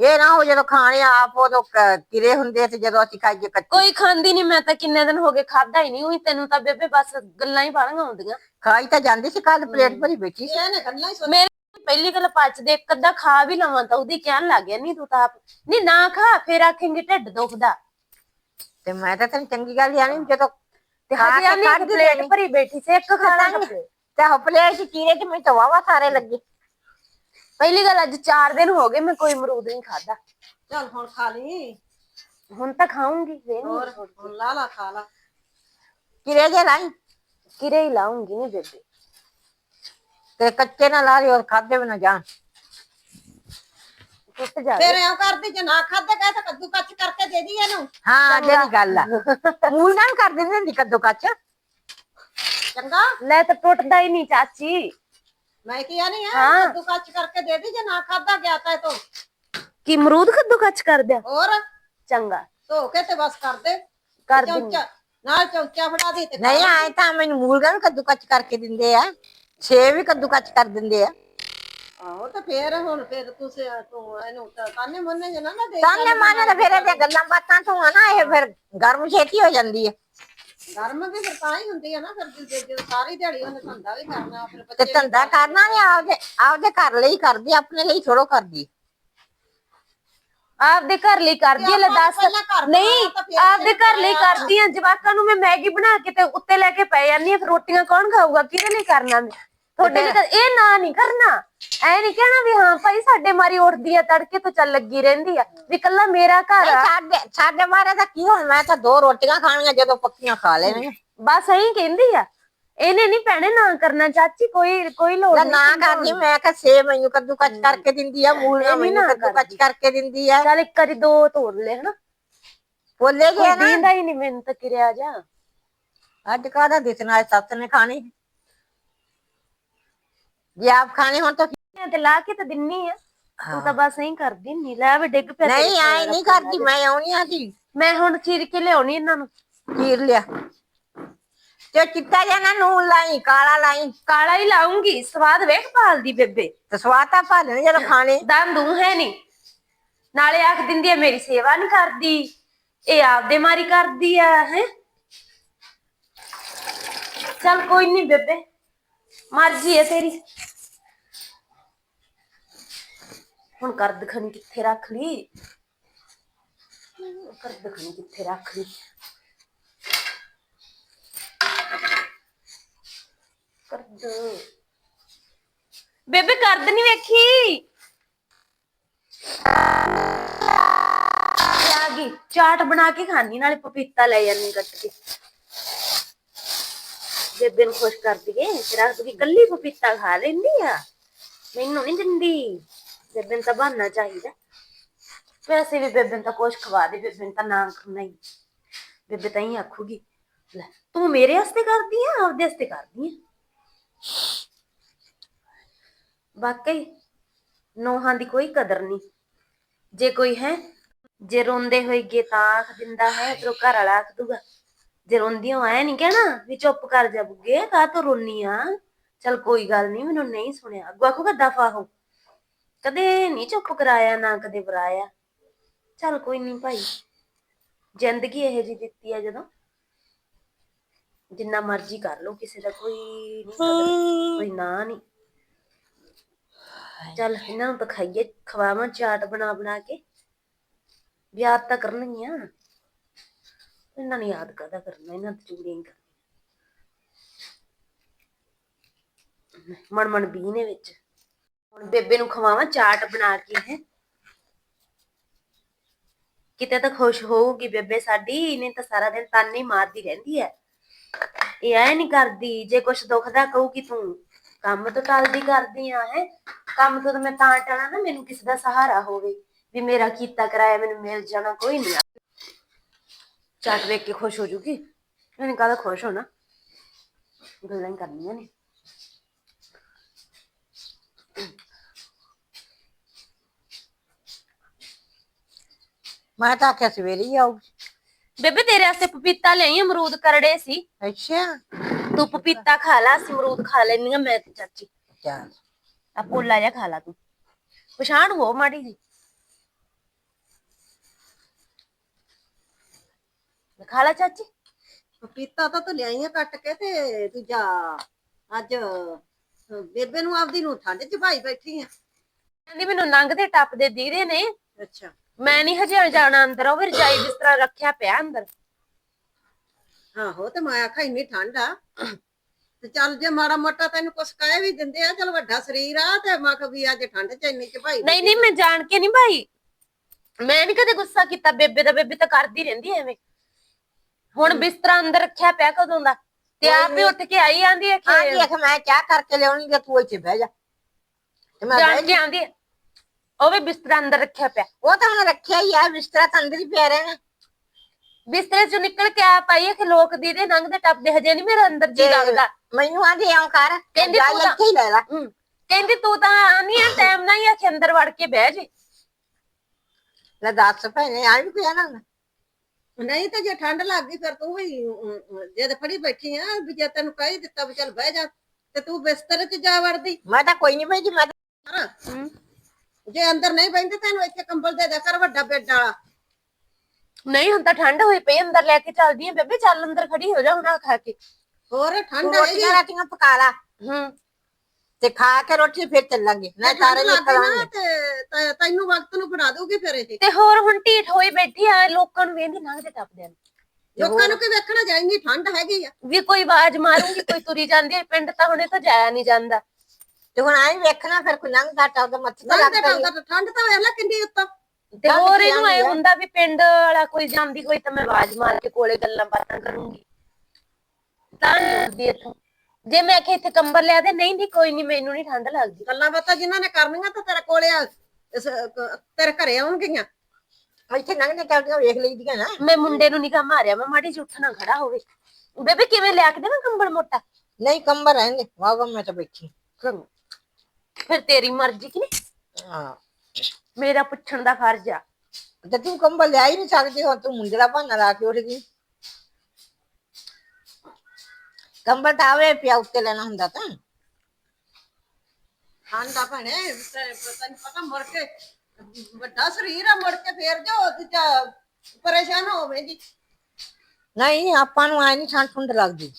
ਇਹ ਨਾ ਹੋ ਜਦੋਂ ਖਾਣੇ ਆਪ ਉਦੋਂ ਕ- ਕਿਰੇ ਹੁੰਦੇ ਤੇ ਜਦੋਂ ਅਸੀਂ ਖਾਈਏ ਕੱਚੇ। ਕੋਈ ਖਾਂਦੀ ਨਹੀਂ ਮੈਂ ਤਾਂ ਕਿੰਨੇ ਦਿਨ ਹੋ ਗਏ ਖਾਦਾ ਹੀ ਨਹੀਂ ਉਹੀ ਤੈਨੂੰ ਤਾਂ ਬੇਬੇ ਬਸ ਗੱਲਾਂ ਹੀ ਬਾਹਲੀਆਂ ਆਉਂਦੀਆਂ ਖਾਈ ਤਾਂ ਜਾਂਦੀ ਸੀ ਕੱਲ ਪਲੇਟ ਭਰੀ ਬੈਠੀ ਸੀ। ਇਹਨੇ ਗੱਲਾਂ ਹੀ ਸੁਣ ਮੇਰੇ ਪਹਿਲੀ ਗੱਲ ਪਚਦੇ ਇੱਕ ਅੱਧਾ ਖਾ ਵੀ ਲਵਾਂ ਤਾਂ ਉਹਦੀ ਕਹਿਣ ਲੱਗ ਗਿਆ ਨਹੀਂ ਤੂੰ ਤਾਂ ਆਪ ਨਹੀਂ ਨਾ ਖਾ ਫੇਰ ਆਖੇਂਗੇ ਢਿੱਡ ਦੁਖਦਾ। ਤੇ ਮੈਂ ਤਾਂ ਤੈਨੂੰ ਚੰਗੀ ਗੱਲ ਜਾਣੀ ਜਦੋਂ ਤੇ ਖਾ ਹਜੇ ਕੇ ਆਨੀ ਕੱਢ ਪਲੇਟ ਦੇਣੀ। ਭਰੀ ਬੈਠੀ ਸੀ ਇੱਕ ਖਾ ਲਾ ਤੇ ਉਹ ਪਲੇਟ ਚੀਰੇ ਮੈਨੂੰ ਤਾਂ ਵਾਵਾ ਸਾਰੇ ਲੱਗੇ। ਪਹਿਲੀ ਗੱਲ ਅੱਜ 4 ਦਿਨ ਹੋ ਗਏ ਮੈਂ ਕੋਈ ਅਮਰੂਦ ਨਹੀਂ ਖਾਦਾ ਚੱਲ ਹੁਣ ਖਾ ਲਈ। ਹੁਣ ਤਾਂ ਖਾਉਂਗੀ ਵੇ ਹੋਰ ਹੁਣ ਲਾ ਲਾ ਖਾ ਲਾ। ਕਿਰੇ ਜੇ ਲਾਈ ਕਿਰੇ ਹੀ ਲਾਉਂਗੀ ਨਹੀਂ ਬੇਬੇ। ਤੇ ਕੱਚੇ ਨਾ ਲਾ ਲਿਓ ਖਾਦੇ ਵੀ ਨਾ ਜਾਣ। ਟੁੱਟ ਫਿਰ ਐਂ ਕਰਦੀ ਜੇ ਨਾ ਖਾਦੇ ਕਹੇ ਤਾਂ ਕੱਦੂ ਕੱਚ ਕਰਕੇ ਦੇ ਦੀ ਇਹਨੂੰ। ਹਾਂ ਜਿਹੜੀ ਗੱਲ ਆ। ਮੂਲ ਨਾਲ ਕਰ ਦਿੰਦੇ ਹੁੰਦੀ ਕੱਦੋ ਕੱਚ ਚੰਗਾ। ਲੈ ਤਾਂ ਟੁੱਟਦਾ ਹੀ ਨਹੀਂ ਚਾਚੀ। ਮੈਂ ਕਿਹਾ ਨਹੀਂ ਆ ਹਾਂ। ਕੱਦੂ ਕੱਚ ਕਰਕੇ ਦੇ ਦੀ ਜੇ ਨਾ ਖਾਦਾ ਗਿਆ ਤਾਂ ਤੋਂ। ਕੀ ਅਮਰੂਦ ਕੱਦੂ ਕੱਚ ਕਰ ਦਿਆ ਹੋਰ? ਚੰਗਾ। ਧੋ ਕੇ ਤੇ ਬਸ ਕਰ ਦੇ। ਕਰ ਦਿੰਦੀ। ਚੌਂਚਾ ਨਾਲ ਚੌਂਚਾ ਫੜਾ ਦੀ ਤੇ ਨਹੀਂ ਆਏ ਤਾਂ ਮੈਨੂੰ ਮੂਲ ਨਾਲ ਕੱਦੂ ਕੱਚ ਕਰਕੇ ਦਿੰਦੇ ਆ। ਛੇ ਵੀ ਕੱਦੂ ਕੱਚ ਕਰ ਦਿੰਦੇ ਆ। ਆਹੋ ਤੇ ਫੇਰ ਹੁਣ ਫੇਰ ਤੁਸੀਂ ਤੂੰ ਇਹਨੂੰ ਤਾਂ ਤਾਨੇ ਮੁੰਨੇ ਜਨਾ ਨਾ ਦੇ ਸਾਹਮਣੇ ਮਾਨਾ ਤਾਂ ਫਿਰ ਇਹਦੀਆਂ ਗੱਲਾਂ ਬਾਤਾਂ ਤੋਂ ਆ ਨਾ ਇਹ ਫਿਰ ਗਰਮ ਛੇਤੀ ਹੋ ਜਾਂਦੀ ਹੈ ਗਰਮ ਵੀ ਫਿਰ ਤਾਂ ਹੀ ਹੁੰਦੀ ਆ ਨਾ ਫਿਰ ਜੇ ਜੇ ਸਾਰੀ ਦਿਹਾੜੀ ਉਹਨੇ ਧੰਦਾ ਵੀ ਕਰਨਾ ਫਿਰ ਤੇ ਬੱਚੇ ਧੰਦਾ ਕਰਨਾ। ਵੀ ਆਪਦੇ ਆਪਦੇ ਘਰ ਲਈ ਕਰਦੀ ਆਪਣੇ ਲਈ ਥੋੜੋ ਕਰਦੀ ਆਪਦੇ ਘਰ ਲਈ ਕਰਦੀ ਆ ਲੈ ਆਪਾਂ ਦੱਸ ਪਹਿਲਾਂ ਘਰ ਨਹੀਂ ਬਣਾਇਆ ਤਾਂ ਫਿਰ ਆਪਦੇ ਘਰ ਲਈ। ਕਰਦੀ ਆ ਜਵਾਕਾਂ ਨੂੰ ਮੈਂ ਮੈਗੀ ਬਣਾ ਕੇ ਤੇ ਉੱਤੇ ਲੈ ਕੇ ਪੈ ਜਾਂਦੀ ਆ ਫਿਰ ਰੋਟੀਆਂ ਕੌਣ ਖਾਊਗਾ ਕਿਹਦੇ ਲਈ ਕਰਨਾ ਮੈਂ? ਤੁਹਾਡੇ ਲਈ ਕਰ- ਇਹ ਨਾ ਨਹੀਂ ਕਰਨਾ। ਐ ਨਹੀਂ ਕਹਿਣਾ ਵੀ ਹਾਂ ਭਾਈ ਸਾਡੇ ਮਾਰੀ ਉੱਠਦੀ ਆ ਤੜਕੇ ਤੋਂ ਚੱਲ ਲੱਗੀ ਰਹਿੰਦੀ ਆ ਵੀ ਕੱਲਾ ਮੇਰਾ ਘਰ ਆ। ਸਾਡੇ ਸਾਡੇ ਬਾਰੇ ਤਾਂ ਕੀ ਹੁਣ ਮੈਂ ਤਾਂ ਦੋ ਰੋਟੀਆਂ ਖਾਣੀਆਂ ਜਦੋਂ ਪੱਕੀਆਂ ਖਾ ਲੈਣੀਆਂ। ਬਸ ਐਂ ਕਹਿੰਦੀ ਆ ਇਹਨੇ ਨਹੀਂ ਭੈਣੇ ਨਾ ਕਰਨਾ ਚਾਚੀ ਕੋਈ ਕੋਈ ਲੋੜ ਲੈ ਨਹੀਂ ਨਾ ਕਰਦੀ ਮੈਂ ਕਿਹਾ ਸੇ ਮੈਨੂੰ ਕੱਦੂ ਕੱਚ ਕਰਕੇ ਦਿੰਦੀ ਆ ਮੂਲ ਇਹ ਨੀ ਮੈਨੂੰ ਨਾ ਕੱਦੂ ਕੱਚ ਕਰਦੀ। ਕਰਕੇ ਦਿੰਦੀ ਆ। ਚੱਲ ਇੱਕ ਵਾਰੀ ਦੋ ਤੋੜ ਲੈ ਹਨਾ। ਬੋਲੇ ਕੋਈ ਗਿਆ ਨਾ। ਦੀਂਦਾ ਹੀ ਨਹੀਂ ਮੈਨੂੰ ਤਾਂ ਕਿਰਿਆ ਜਾ ਅੱਜ ਕਾਹਦਾ ਦਿਸਣਾ ਸੱਸ ਨੇ ਖਾਣੀ। ਜੇ ਆਪ ਖਾਣੇ ਹੁਣ ਤਾਂ ਮੈਂ ਤੇ ਲਾ ਕੇ ਤਾਂ ਦਿੰਨੀ ਆ। ਤੂੰ ਤਾਂ ਬਸ ਐਂ ਕਰਦੀ ਨਹੀਂ ਲੈ ਵੀ ਡਿੱਗ ਪਿਆ ਤੇਰੇ ਨਹੀਂ ਆਏ ਨਹੀਂ ਕਰਦੀ ਮੈਂ ਆਉਣੀ ਆ ਜੀ। ਮੈਂ ਹੁਣ ਚੀਰ ਕੇ ਲਿਆਉਣੀ ਇਹਨਾਂ ਨੂੰ। ਚੀਰ ਲਿਆ। ਤੇ ਚਿੱਟਾ ਜਿਹਾ ਨਾ ਨੂਨ ਲਾਈ ਕਾਲਾ ਲਾਈ। ਕਾਲਾ ਹੀ ਲਾਉਂਗੀ ਸਵਾਦ ਵੇਖ ਭਾਲਦੀ ਬੇਬੇ। ਤੇ ਸਵਾਦ ਤਾਂ ਭਾਲਣੇ ਜਦੋਂ ਖਾਣੇ। ਦੰਦੂ ਹੈ ਨਹੀਂ ਨਾਲੇ ਆਖ ਦਿੰਦੀ ਆ ਮੇਰੀ ਸੇਵਾ ਨਹੀਂ ਕਰਦੀ। ਇਹ ਆਪਦੇ ਮਾਰੀ ਕਰਦੀ ਆ ਹੈ। ਚੱਲ ਕੋਈ ਨਹੀਂ ਬੇਬੇ ਮਰਜ਼ੀ ਹੈ ਤੇਰੀ। ਹੁਣ ਕਰ ਦਖਣੀ ਕਿੱਥੇ ਰੱਖ ਲਈ? ਕਰ ਖਣੀ ਕਿੱਥੇ ਰੱਖ ਲਈ? ਕਰ ਬੇਬੇ ਕਰਦ ਨਹੀਂ ਵੇਖੀ? ਆ ਗਈ। ਚਾਟ ਬਣਾ ਕੇ ਖਾਣੀ ਨਾਲੇ ਪਪੀਤਾ ਲੈ ਜਾਨੀ ਕੱਟ ਕੇ। ਬੇਬੇ ਨੂੰ ਖੁਸ਼ ਕਰ ਦਈਏ ਤੇਰਾ ਤੂੰ ਕੱਲੀ ਪਪੀਤਾ ਖਾ ਲੈਂਦੀ ਆ? ਮੈਨੂੰ ਨਹੀਂ ਦਿੰਦੀ। ਬੇਬੇ ਨੂੰ ਤਾਂ ਬਹਾਨਾ ਚਾਹੀਦਾ ਵੈਸੇ ਵੀ ਬੇਬੇ ਨੂੰ ਤਾਂ ਕੁਛ ਖਵਾ ਦੇ ਬੇਬੇ ਨੂੰ ਤਾਂ ਨਾ ਖਾਣਾ ਹੀ ਬੇਬੇ ਤਾਂ ਹੀ ਆਖੂਗੀ ਲੈ ਤੂੰ ਮੇਰੇ ਵਾਸਤੇ ਕਰਦੀ ਆ ਆਪਦੇ ਵਾਸਤੇ ਕਰਦੀ ਆ ਵਾਕਈ ਨੋਹਾਂ ਦੀ ਕੋਈ ਕਦਰ ਨਹੀਂ ਜੇ ਕੋਈ ਹੈ ਜੇ ਰੋਂਦੇ ਹੋਏਗੇ ਤਾਂ ਆਖ ਦਿੰਦਾ ਹੈ ਤੇ ਘਰ ਵਾਲਾ ਆਖ ਦੂਗਾ ਜੇ ਰੋਂਦੀਆਂ ਐ ਨਹੀਂ ਕਹਿਣਾ ਵੀ ਚੁੱਪ ਕਰ ਜਾ ਬੁੱਗੇ ਕਾ ਤੂੰ ਰੋਨੀ ਆ ਚਲ ਕੋਈ ਗੱਲ ਨਹੀਂ ਮੈਨੂੰ ਨਹੀਂ ਸੁਣਿਆ ਅੱਗੋਂ ਆਖੂਗਾ ਦਫਾ ਹੋ ਕਦੇ ਨਹੀਂ ਚੁੱਪ ਕਰਾਇਆ, ਨਾ ਕਦੇ ਬੁਰਾਇਆ ਚੱਲ ਕੋਈ ਨਹੀਂ ਭਾਈ, ਜ਼ਿੰਦਗੀ ਇਹੋ ਜਿਹੀ ਦਿੱਤੀ ਆ ਜਦੋਂ। ਜਿੰਨਾ ਮਰਜ਼ੀ ਕਰ ਲੋ ਕਿਸੇ ਦਾ ਕੋਈ ਨਹੀਂ ਕੋਈ ਨਾ ਨਹੀਂ ਚੱਲ ਇਹਨਾਂ ਨੂੰ ਤਾਂ ਖਾਈਏ, ਖਵਾਵਾਂ ਚਾਟ ਬਣਾ ਬਣਾ ਕੇ। ਯਾਦ ਤਾਂ ਕਰਨਗੀਆਂ ਇਹਨਾਂ ਨੇ ਯਾਦ ਕਾਹਦਾ ਕਰਨਾ, ਇਹਨਾਂ ਤੇ ਚੂੜੀਆਂ ਹੀ ਕਰਨੀਆਂ। ਮਨ ਮਨ ਬੀ ਨੇ ਵਿੱਚ। ਹੁਣ ਬੇਬੇ ਨੂੰ ਖਵਾਵਾਂ, ਚਾਟ ਬਣਾ ਕੇ, ਹੈ। ਕਿਤੇ ਤਾਂ ਖੁਸ਼ ਹੋਊਗੀ ਬੇਬੇ ਸਾਡੀ ਇਹਨੇ ਤਾਂ ਸਾਰਾ ਦਿਨ ਤਾਨੇ ਮਾਰਦੀ ਰਹਿੰਦੀ ਹੈ ਇਹ ਐ ਨਹੀਂ ਕਰਦੀ, ਜੇ ਕੁਛ ਦੁਖਦਾ ਕਹੂਗੀ ਤੂੰ, ਕੰਮ ਤੋਂ ਟਲਦੀ ਕਰਦੀ ਆ, ਹੈ। ਕੰਮ ਤੋਂ ਤਾਂ ਮੈਂ ਤਾਂ ਟਲਾਂ ਨਾ, ਮੈਨੂੰ ਕਿਸੇ ਦਾ ਸਹਾਰਾ ਹੋਵੇ, ਵੀ ਮੇਰਾ ਕੀਤਾ ਕਰਾਇਆ, ਮੈਨੂੰ ਮਿਲ ਜਾਣਾ, ਕੋਈ ਨਹੀਂ ਚਾਟ ਵੇਖ ਕੇ ਖੁਸ਼ ਹੋ ਜੂਗੀ ਇਹਨੇ ਕਾਹਦਾ ਖੁਸ਼ ਹੋਣਾ। ਗੱਲਾਂ ਕਰਨੀਆਂ ਨੇ। ਮੈਂ ਤਾਂ ਆਖਿਆ ਸਵੇਰੇ ਹੀ ਬੇਬੇ ਤੇਰੇ ਵਾਸਤੇ ਪਪੀਤਾ ਲਿਆਈ ਅਮਰੂਦ ਕਰੜੇ ਸੀ। ਅੱਛਾ। ਤੂੰ ਪਪੀਤਾ ਖਾ ਲਾ ਅਸੀਂ ਅਮਰੂਦ ਖਾ ਲੈਣੀ ਆ ਮੈਂ ਤੇ ਚਾਚੀ। ਚੱਲ। ਆ ਪੋਲਾ ਜਿਹਾ ਖਾ ਲਾ ਤੂੰ। ਪਛਾਣ ਹੋ ਮਾੜੀ ਜੀ ਖਾ ਲਾ ਚਾਚੀ। ਪਪੀਤਾ ਤਾਂ ਤੂੰ ਲਿਆਈਆਂ ਕੱਟ ਕੇ ਤੇ ਦੂਜਾ ਅੱਜ ਅਹ, ਬੇਬੇ ਨੂੰ ਆਪਦੀ ਨੂੰ ਠੰਡ ਚ ਭਾਈ ਬੈਠੀ ਆ। ਕਹਿੰਦੀ ਮੈਨੂੰ ਲੰਘਦੇ ਟੱਪਦੇ ਦੀਦੇ ਨੇ। ਅੱਛਾ। ਮੈਂ ਨਹੀਂ ਹਜੇ ਜਾਣਾ ਅੰਦਰ ਉਹ ਵੀ ਰਜਾਈ ਜਿਸ ਤਰ੍ਹਾਂ ਰੱਖਿਆ ਪਿਆ ਅੰਦਰ। ਆਹੋ ਤੇ ਮੈਂ ਆਖਾ ਇੰਨੀ ਠੰਡ ਆ। ਤੇ ਚੱਲ ਜੇ ਮਾੜਾ ਮੋਟਾ ਤੈਨੂੰ ਕੁਛ ਕਹਿ ਵੀ ਦਿੰਦੇ ਆ ਚਲ ਵੱਡਾ ਸਰੀਰ ਆ ਤੇ ਮੈਂ ਕਿਹਾ ਵੀ ਅੱਜ ਠੰਡ ਚ ਇੰਨੀ ਚ ਭਾਈ ਨਹੀਂ ਨਹੀਂ ਮੈਂ ਜਾਣ ਕੇ ਨਹੀਂ ਭਾਈ। ਮੈਂ ਨਹੀਂ ਕਦੇ ਗੁੱਸਾ ਕੀਤਾ ਬੇਬੇ ਦਾ ਬੇਬੇ ਤਾਂ ਕਰਦੀ ਰਹਿੰਦੀ ਐਵੇਂ। ਹੁਣ ਬਿਸਤਰਾ ਅੰਦਰ ਰੱਖਿਆ ਪਿਆ ਕਦੋਂ ਦਾ? ਤੇ ਆਪ ਹੀ ਉੱਠ ਕੇ ਆਈ ਆਂਦੀ ਹੈ ਕਿ ਜੀ ਆਖ ਮੈਂ ਚਾਹ ਕਰਕੇ ਲਿਆਉਣੀ ਤੇ ਤੂੰ ਇੱਥੇ ਬਹਿ ਜਾ। ਤੇ ਮੈਂ ਜਾਣ ਬਹਿ ਕੇ ਆਂਦੀ ਹੈ ਉਹ ਵੀ ਬਿਸਤਰਾ ਅੰਦਰ ਰੱਖਿਆ ਪਿਆ। ਉਹ ਤਾਂ ਹੁਣ ਰੱਖਿਆ ਹੀ ਆ ਬਿਸਤਰਾ ਤਾਂ ਅੰਦਰ ਹੀ ਪਿਆ ਰਹਿਣਾ। ਬਿਸਤਰੇ ਚੋਂ ਨਿਕਲ ਕੇ ਆ ਪਾਈ ਕਿ ਲੋਕ ਦੀਦੇ ਲੰਘਦੇ ਟੱਪਦੇ ਹਜੇ ਨਹੀਂ ਮੇਰਾ ਅੰਦਰ ਜੀ ਲੱਗਦਾ। ਮੈਨੂੰ ਆਂਦੀ ਆਉਂ ਕਰ ਕਹਿੰਦੀ ਜਾ ਤੂੰ ਤਾਂ- ਇੱਥੇ ਹੀ ਲੈ ਲੈ। ਕਹਿੰਦੀ ਤੂੰ ਤਾਂ ਆਨੀ ਆ ਟਾਈਮ ਨਾਲ ਹੀ ਆ ਕੇ ਅੰਦਰ ਵੜ ਕੇ ਬਹਿ ਜੇ। ਲੈ ਦੱਸ ਭੈਣੇ ਆ ਵੀ ਪਿਆ ਨਾ ਨਹੀਂ ਤੇ ਜੇ ਠੰਡ ਲੱਗ ਗਈ ਫਿਰ ਤੂੰ ਵੀ ਜੇ ਤੇ ਫੜੀ ਬੈਠੀ ਆ ਵੀ ਜੇ ਤੈਨੂੰ ਕਹਿ ਦਿੱਤਾ ਵੀ ਚੱਲ ਬਹਿ ਜਾ ਤੇ ਤੂੰ ਬਿਸਤਰੇ 'ਚ ਜਾ ਵੜਦੀ। ਮੈਂ ਤਾਂ ਕੋਈ ਨਹੀਂ ਮੈਂ ਤਾਂ- ਹਾਂ। ਹਮ, ਜੇ ਅੰਦਰ ਨਹੀਂ ਬੈਠੇ ਤੈਨੂੰ ਇੱਥੇ ਕੰਬਲ ਦੇ ਦੇ ਕਰ ਵੱਡਾ ਬੈੱਡ ਵਾਲਾ। ਨਹੀਂ ਹੁਣ ਤਾਂ ਠੰਡ ਹੋਈ ਪਈ ਅੰਦਰ ਲੈ ਕੇ ਚੱਲਦੀ ਆ ਬੇਬੇ ਚੱਲ ਅੰਦਰ ਖੜੀ ਹੋ ਜਾ ਹੁਣ ਆਹ ਖਾ ਕੇ। ਹੋਰ ਠੰਡ ਹੈਗੀ ਰੋਟੀਆਂ ਰਾਟੀਆਂ ਪਕਾ ਲਾ। ਹੂੰ। ਤੇ ਖਾ ਕੇ ਰੋਟੀ ਫਿਰ ਚੱਲਾਂਗੇ ਨਾ ਨਾ ਨਿਕਲਾਂਗੇ ਤੇ ਤੈਨੂੰ ਵਕਤ ਨੂੰ ਫੜਾ ਦਊਗੀ ਫਿਰ ਇਹ। ਤੇ ਹੋਰ ਹੁਣ ਢੀਠ ਹੋਈ ਬੈਠੀ ਆ ਲੋਕਾਂ ਨੂੰ ਵੇਂਦੀ ਲੰਘਦੇ ਟੱਪਦੇ ਲੋਕਾਂ ਨੂੰ ਕੀ ਵੇਖਣਾ ਜਾਏਗੀ ਠੰਡ ਹੈਗੀ ਆ। ਵੀ ਕੋਈ ਆਵਾਜ਼ ਮਾਰੂਗੀ ਕੋਈ ਤੁਰੀ ਜਾਂਦੀ ਹੈ ਪਿੰਡ ਤਾਂ ਹੁਣੇ ਤਾਂ ਜਾਇਆ ਨਹੀਂ ਜਾਂਦਾ। ਤੇ ਹੁਣ ਆਈ ਵੇਖਣਾ ਫਿਰ ਕੋਈ ਲੰਘ ਘਾਟਾ ਉਹਦਾ ਮੱਥੇ ਤਾਂ ਠੰਡ ਲੱਗਦਾ ਹੀ ਆ। ਤਾਂ ਠੰਡ ਤਾਂ ਵੇਖ ਲੈ ਕਿੰਨੀ ਉੱਤੋਂ। ਤੇ ਗੱਲ ਹੋਰ ਇਹਨੂੰ ਐ? ਹੁੰਦਾ ਵੀ ਪਿੰਡ ਵਾਲਾ ਕੋਈ ਜਾਂਦੀ ਹੋਈ ਤਾਂ ਮੈਂ ਆਵਾਜ਼ ਮਾਰ ਕੇ ਕੋਲੇ ਗੱਲਾਂ ਬਾਤਾਂ ਕਰੂੰਗੀ। ਤਾਂ ਨਹੀਂ ਹੁੰਦੀ ਇੱਥੋਂ। ਜੇ ਮੈਂ ਕਿ ਇੱਥੇ ਕੰਬਲ ਲਿਆ ਦੇ ਨਹੀਂ ਨਹੀਂ ਕੋਈ ਨਹੀਂ ਮੈਨੂੰ ਨਹੀਂ ਠੰਡ ਲੱਗਦੀ। ਗੱਲਾਂ ਬਾਤਾਂ ਜਿਨ੍ਹਾਂ ਨੇ ਕਰਨੀਆਂ ਤਾਂ ਤੇਰੇ ਕੋਲੇ ਆ ਇਸ- ਕ- ਤੇਰੇ ਘਰੇ ਆਉਣਗੀਆਂ। ਇੱਥੇ ਲੰਘਦੇ ਚੱਲਦੀਆਂ ਵੇਖ ਲਈਦੀਆਂ ਨਾ। ਮੈਂ ਮੁੰਡੇ ਨੂੰ ਨਿਗਾਹ ਮਾਰਿਆ ਮੈਂ ਮਾੜੀ ਜਿਹੀ ਉੱਠਣਾ ਖੜਾ ਹੋਵੇ। ਬੇਬੇ ਕਿਵੇਂ ਲਿਆ ਕੇ ਦੇਵਾਂ ਕੰਬਲ ਮੋਟਾ? ਨਹੀਂ ਕੰਬਰ ਰਹਿੰਦੇ ਵਾਹ ਵਾਹ ਮੈਂ ਤਾਂ ਬੈਠੀ। ਫਿਰ ਤੇਰੀ ਮਰਜ਼ੀ ਕਿ ਨਹੀਂ ਹਾਂ। ਮੇਰਾ ਪੁੱਛਣ ਦਾ ਫਰਜ਼ ਆ। ਤੇ ਤੂੰ ਕੰਬਲ ਲਿਆ ਹੀ ਨਹੀਂ ਸਕਦੀ ਹੁਣ ਤੂੰ ਮੁੰਡੇ ਦਾ ਬਹਾਨਾ ਲਾ ਕੇ ਉੱਠ ਗਈ। ਕੰਬਲ ਤਾਂ ਆਵੇ ਪਿਆ ਉੱਤੇ ਲੈਣਾ ਹੁੰਦਾ ਤਾਂ। ਠੰਡਾ ਭੈਣੇ ਤੈਨੂੰ ਪਤਾ ਮੁੜ ਕੇ ਵੱਡਾ ਸਰੀਰ ਆ ਮੁੜ ਕੇ ਫੇਰ ਜੋ ਦੂਜਾ ਪਰੇਸ਼ਾਨ ਹੋਵੇਂਗੀ। ਨਹੀਂ ਆਪਾਂ ਨੂੰ ਆਏ ਨਹੀਂ ਠੰਡ ਠੰਡ ਲੱਗਦੀ।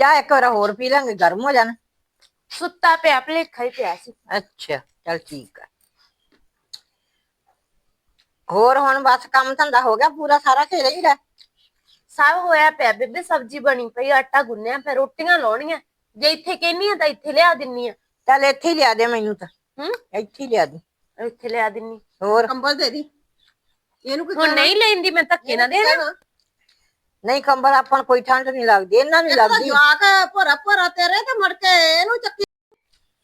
ਚਾਹ ਇੱਕ ਵਾਰ ਹੋਰ ਪੀ ਲਾਂਗੇ ਗਰਮ ਹੋ ਜਾਣਾ। ਸੁੱਤਾ ਪਿਆ ਭਲੇਖਾ ਹੀ ਪਿਆ ਸੀ। ਅੱਛਾ ਚਲ ਠੀਕ ਹੈ ਹੋਰ ਹੁਣ ਬਸ ਕੰਮ ਧੰਦਾ ਹੋ ਗਿਆ ਪੂਰਾ ਸਾਰਾ ਕਿ ਰਹਿੰਦਾ ਸਭ ਹੋਇਆ ਪਿਆ ਬੇਬੇ ਸਬਜ਼ੀ ਬਣੀ ਪਈ ਆਟਾ ਗੁੰਨਿਆ ਫਿਰ ਰੋਟੀਆਂ ਲਾਉਣੀਆਂ। ਜੇ ਇੱਥੇ ਕਹਿੰਨੀ ਆ ਤਾਂ ਇੱਥੇ ਲਿਆ ਦਿੰਨੀ ਆ। ਚੱਲ ਇੱਥੇ ਹੀ ਲਿਆ ਦੇ ਮੈਨੂੰ ਤਾਂ। ਹੂੰ? ਇੱਥੇ ਹੀ ਲਿਆ ਦੇ। ਇੱਥੇ ਲਿਆ ਦਿੰਨੀ। ਹੋਰ? ਕੰਬਲ ਦੇ ਦੀ। ਇਹਨੂੰ ਕੀ ਹੁਣ ਨਹੀਂ ਲੈਂਦੀ ਮੈਂ ਧੱਕੇ ਨਾ ਦੇ ਨਹੀਂ ਕੰਬਲ ਆਪਾਂ ਨੂੰ ਕੋਈ ਠੰਡ ਨਹੀਂ ਲੱਗਦੀ ਇਹਨਾਂ ਨੂੰ ਲੱਗਦੀ। ਜਵਾਕ ਭੋਰਾ ਭੋਰਾ ਤੇਰੇ ਤੇ ਮੁੜ ਕੇ ਇਹਨੂੰ ਚੱਕੀ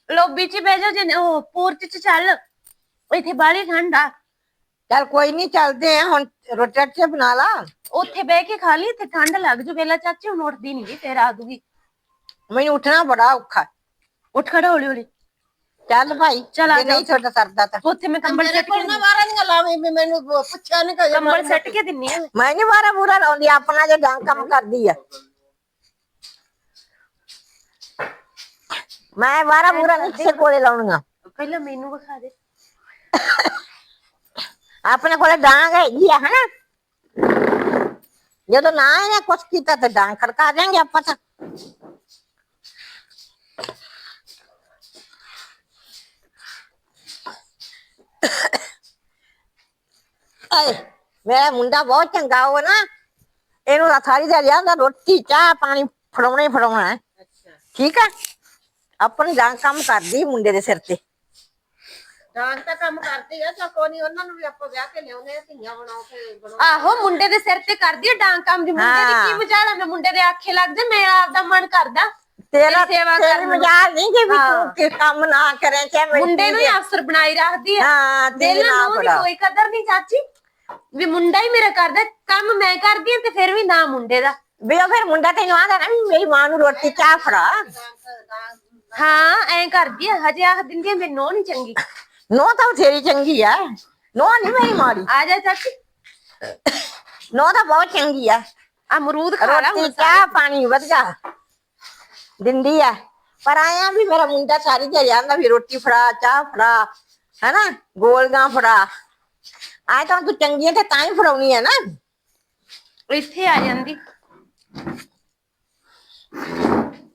ਲੋਬੀ 'ਚ ਬਹਿ ਜਾ ਜੇ ਉਹ ਪੋਰਚ 'ਚ ਚੱਲ। ਇੱਥੇ ਬਾਹਲੀ ਠੰਡ ਆ। ਚੱਲ ਕੋਈ ਨਹੀਂ ਚੱਲਦੇ ਆ। ਹੁਣ ਰੋਟੀ ਰਾਟੀ ਬਣਾ ਲਾ। ਉੱਥੇ ਬਹਿ ਕੇ ਖਾ ਲਈ ਤੇ ਠੰਡ ਲੱਗ ਜੂ। ਵੇਲਾ ਚਾਚੀ ਹੁਣ ਉੱਠਦੀ ਨਹੀਂ ਫੇਰ ਆ ਦੂਗੀ ਮੈਨੂੰ ਉੱਠਣਾ ਬੜਾ ਔਖਾ। ਉੱਠ ਖੜਾ ਹੌਲੀ ਹੌਲੀ। ਚੱਲ ਭਾਈ ਚੱਲ ਆ ਜੇ ਨਹੀਂ ਤੁਹਾਡਾ ਸਰਦਾ ਤਾਂ ਉੱਥੇ ਮੈਂ ਕੰਬਲ ਮੇਰੇ ਸੱਟ ਕੋਲ ਕੇ ਨਾ ਵਾਰਾਂ ਦੀਆਂ ਲਾਵੇਂ ਵੀ ਮੈਨੂੰ ਪੁੱਛਿਆ ਨਹੀਂ ਕਿ ਕੰਬਲ ਸੱਟ ਕੇ ਦਿੰਨੀ ਆ। ਮੈਂ ਨਹੀਂ ਵਾਰਾ ਬੂਰਾ ਲਾਉਂਦੀ ਆਪਣਾ ਜੇ ਡੰਗ ਕੰਮ ਕਰਦੀ ਆ। ਮੈਂ ਵਾਰਾ ਬੂਰਾ ਕਿਸੇ ਕੋਲੇ ਲਾਉਣੀਆਂ। ਪਹਿਲਾਂ ਮੈਨੂੰ ਵਿਖਾ ਦੇ। ਆਪਣੇ ਕੋਲੇ ਡਾਂਗ ਹੈਗੀ ਆ ਹਨਾ? ਜਦੋਂ ਨਾ ਇਹਨੇ ਕੁਛ ਕੀਤਾ ਤੇ ਡਾਂਗ ਖੜਕਾ ਦੇਂਗੇ ਆਪਾਂ ਤਾਂ। ਆਏ ਮੇਰਾ ਮੁੰਡਾ ਬਹੁਤ ਚੰਗਾ ਹੋ ਨਾ ਇਹਨੂੰ ਸਾਰੀ ਦਿਹਾੜੀ ਆਂਦਾ ਰੋਟੀ ਚਾਹ ਪਾਣੀ ਫੜਾਉਣਾ ਹੀ ਫੜਾਉਣਾ ਹੈ। ਠੀਕ ਹੈ ਆਪਣੀ ਡਾਂਗ ਕੰਮ ਕਰਦੀ ਮੁੰਡੇ ਦੇ ਸਿਰ ਤੇ। ਡਾਂਗ ਤਾਂ ਕੰਮ ਕਰਦੀ ਆ ਚਾ ਕੋਈ ਨੀ ਉਹਨਾਂ ਨੂੰ ਵੀ ਆਪਾਂ ਵਿਆਹ ਕੇ ਲਿਆਉਨੇ ਆ ਧੀਆਂ ਬਣਾ ਕੇ ਬਣਾਉ ਆਹੋ ਮੁੰਡੇ ਦੇ ਸਿਰ ਤੇ ਕਰਦੀ ਆ ਡਾਂਗ ਕੰਮ ਜੀ ਮੁੰਡੇ ਦੀ ਕੀ। ਮਜਾਲਾ ਮੈਂ ਮੁੰਡੇ ਦੇ ਆਖੇ ਲੱਗਦੇ ਮੈਂ ਆਪਦਾ ਮਨ ਕਰਦਾ ਤੇਰਾ ਸੇਵਾ ਕਰਨ ਨੂੰ। ਮਜ਼ਾਕ ਨਹੀਂ ਕਿ ਵੀ। ਤੂੰ ਕਿ ਕੰਮ ਨਾ ਕਰੇ ਚਾਹੇ ਮੇਰੀ ਮੁੰਡੇ ਨੂੰ ਹੀ ਅਫਸਰ ਬਣਾਈ ਰੱਖਦੀ ਆ। ਹਾਂ ਤੇਰੇ ਦਿਲ ਨੂੰ ਬੜਾ। ਕੋਈ ਕਦਰ ਨਹੀਂ ਚਾਚੀ। ਵੀ ਮੁੰਡਾ ਹੀ ਮੇਰਾ ਕਰਦਾ ਕੰਮ ਮੈਂ ਕਰਦੀ ਆ ਤੇ ਫਿਰ ਵੀ ਨਾ ਮੁੰਡੇ ਦਾ। ਵੀ ਉਹ ਫਿਰ ਮੁੰਡਾ ਤੈਨੂੰ ਆਂਦਾ ਨਾ ਵੀ ਮੇਰੀ ਮਾਂ ਨੂੰ ਰੋਟੀ ਚਾਹ ਫੜਾ। ਹਾਂ ਐਂ ਕਰਦੀ ਆ ਹਜੇ ਆਖ ਦਿੰਦੀ ਆ ਮੈਨੂੰ ਨਹੀਂ ਚੰਗੀ। ਨੋ ਤਾਂ ਤੇਰੀ ਚੰਗੀ ਆ। ਨੋ ਨਹੀਂ ਮੇਰੀ ਮਾੜੀ। ਆ ਜਾ ਚਾਚੀ। ਨੋ ਤਾਂ ਬਹੁਤ ਚੰਗੀ ਆ। ਅਮਰੂਦ ਖਾ ਲਾ ਰੋਟੀ ਹੁਣ ਚਾਹ ਪਾਣੀ ਵਧੀਆ। ਦਿੰਦੀ ਆ। ਪਰ ਆਇਆ ਵੀ ਮੇਰਾ ਮੁੰਡਾ ਸਾਰੀ ਦਿਹਾੜੀ ਆਂਦਾ ਵੀ ਰੋਟੀ ਫੜਾ ਚਾਹ ਫੜਾ ਹੈਨਾ? ਗੋਲਗਾਂ ਫੜਾ। ਆਏ ਤਾਂ ਤੂੰ ਚੰਗੀ ਆ ਤੇ ਤਾਂ ਹੀ ਫੜਾਉਣੀ ਆ ਨਾ। ਇੱਥੇ ਆ ਜਾਂਦੀ।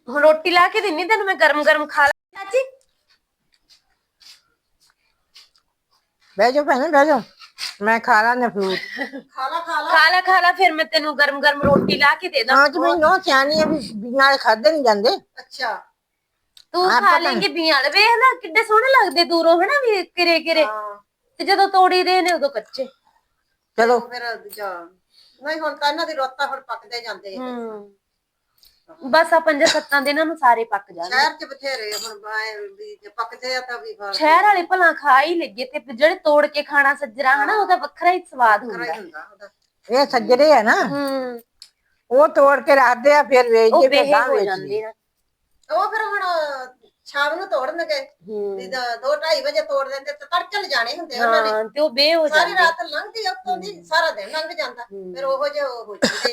ਹੁਣ ਰੋਟੀ ਲਾ ਕੇ ਦਿੰਨੀ ਤੈਨੂੰ ਮੈਂ ਗਰਮ ਗਰਮ ਖਾ ਲਾ। ਚਾਚੀ। ਬਹਿ ਜਾ ਭੈਣ ਬਹਿ ਜਾ ਮੈਂ ਖਾ ਲਾਂ ਫਰੂਟ ਖਾਲਾ ਖਾਲਾ। ਖਾ ਲੈ ਖਾ ਲੈ ਫਿਰ ਮੈਂ ਤੈਨੂੰ ਗਰਮ ਗਰਮ ਰੋਟੀ ਲਾ ਕੇ ਦੇ ਦਾਂ। ਹਾਂ ਤੇ ਮੈਨੂੰ ਸਿਆਣੀ ਆ ਵੀ ਨਾਲ ਖਾਦੇ ਨਹੀਂ ਜਾਂਦੇ। ਅੱਛਾ। ਤੂੰ ਖਾ ਲੇਂਗੇ ਬੀਆਂ ਵੇਖ ਲੈ ਕਿੱਡੇ ਸੋਹਣੇ ਲੱਗਦੇ ਦੂਰੋਂ ਹਨਾ ਵੀ ਕਿਰੇ ਕਿਰੇ। ਤੇ ਜਦੋਂ ਤੋੜੀ ਦੇ ਨੇ ਉਦੋਂ ਕੱਚੇ। ਚਲੋ। ਫਿਰ ਦੂਜਾ ਨਹੀਂ ਹੁਣ ਤਾਂ ਇਹਨਾਂ ਦੀ ਰੋਤਾ ਹੁਣ ਪੱਕਦੇ ਜਾਂਦੇ। ਹੂੰ। ਬਸ ਆ ਪੰਜਾਂ ਸੱਤਾਂ ਦਿਨਾਂ ਨੂੰ ਸਾਰੇ ਪੱਕ ਜਾਣਗੇ ਸ਼ਹਿਰ ਚ ਬਥੇਰੇ ਹੁਣ ਬਾਏ ਵੀ ਜੇ ਪੱਕਦੇ ਆ ਤਾਂ ਵੀ ਖਾ ਸ਼ਹਿਰ ਵਾਲੇ ਭਲਾ ਖਾ ਹੀ ਲੱਗੇ ਤੇ ਜਿਹੜੇ ਤੋੜ ਕੇ ਖਾਣਾ ਸੱਜਰਾ ਹਨਾ ਉਹਦਾ ਵੱਖਰਾ ਹੀ ਸਵਾਦ ਹੁੰਦਾ ਹੀ ਹੁੰਦਾ। ਉਹਦਾ। ਇਹ ਸੱਜਰੇ ਆ ਨਾ ਹੂੰ। ਉਹ ਤੋੜ ਕੇ ਰੱਖਦੇ ਆ ਫਿਰ ਉਹ ਵੇਚਦੇ ਫਿਰ ਬੇਹੇ ਗਾਂ ਹੋ ਵੇਚਦੇ ਜਾਂਦੇ ਨੇ ਉਹ ਫਿਰ ਹੁਣ ਸ਼ਾਮ ਨੂੰ ਤੋੜਨਗੇ। ਹੂੰ। ਵੀ 2:30 ਵਜੇ ਤੋੜ ਦਿੰਦੇ ਤੇ ਤੜਕੇ ਲਿਜਾਣੇ ਹੁੰਦੇ ਉਹਨਾਂ ਨੇ। ਹਾਂ ਤੇ ਉਹ ਬੇ ਹੋ ਸਾਰੀ ਜਾਂਦੇ। ਰਾਤ ਲੰਘਦੀ ਉੱਤੋਂ ਦੀ ਸਾਰਾ ਦਿਨ ਲੰਘ ਜਾਂਦਾ। ਫਿਰ ਉਹੋ ਜਿਹੇ ਉਹ ਹੋ ਜਾਂਦੇ।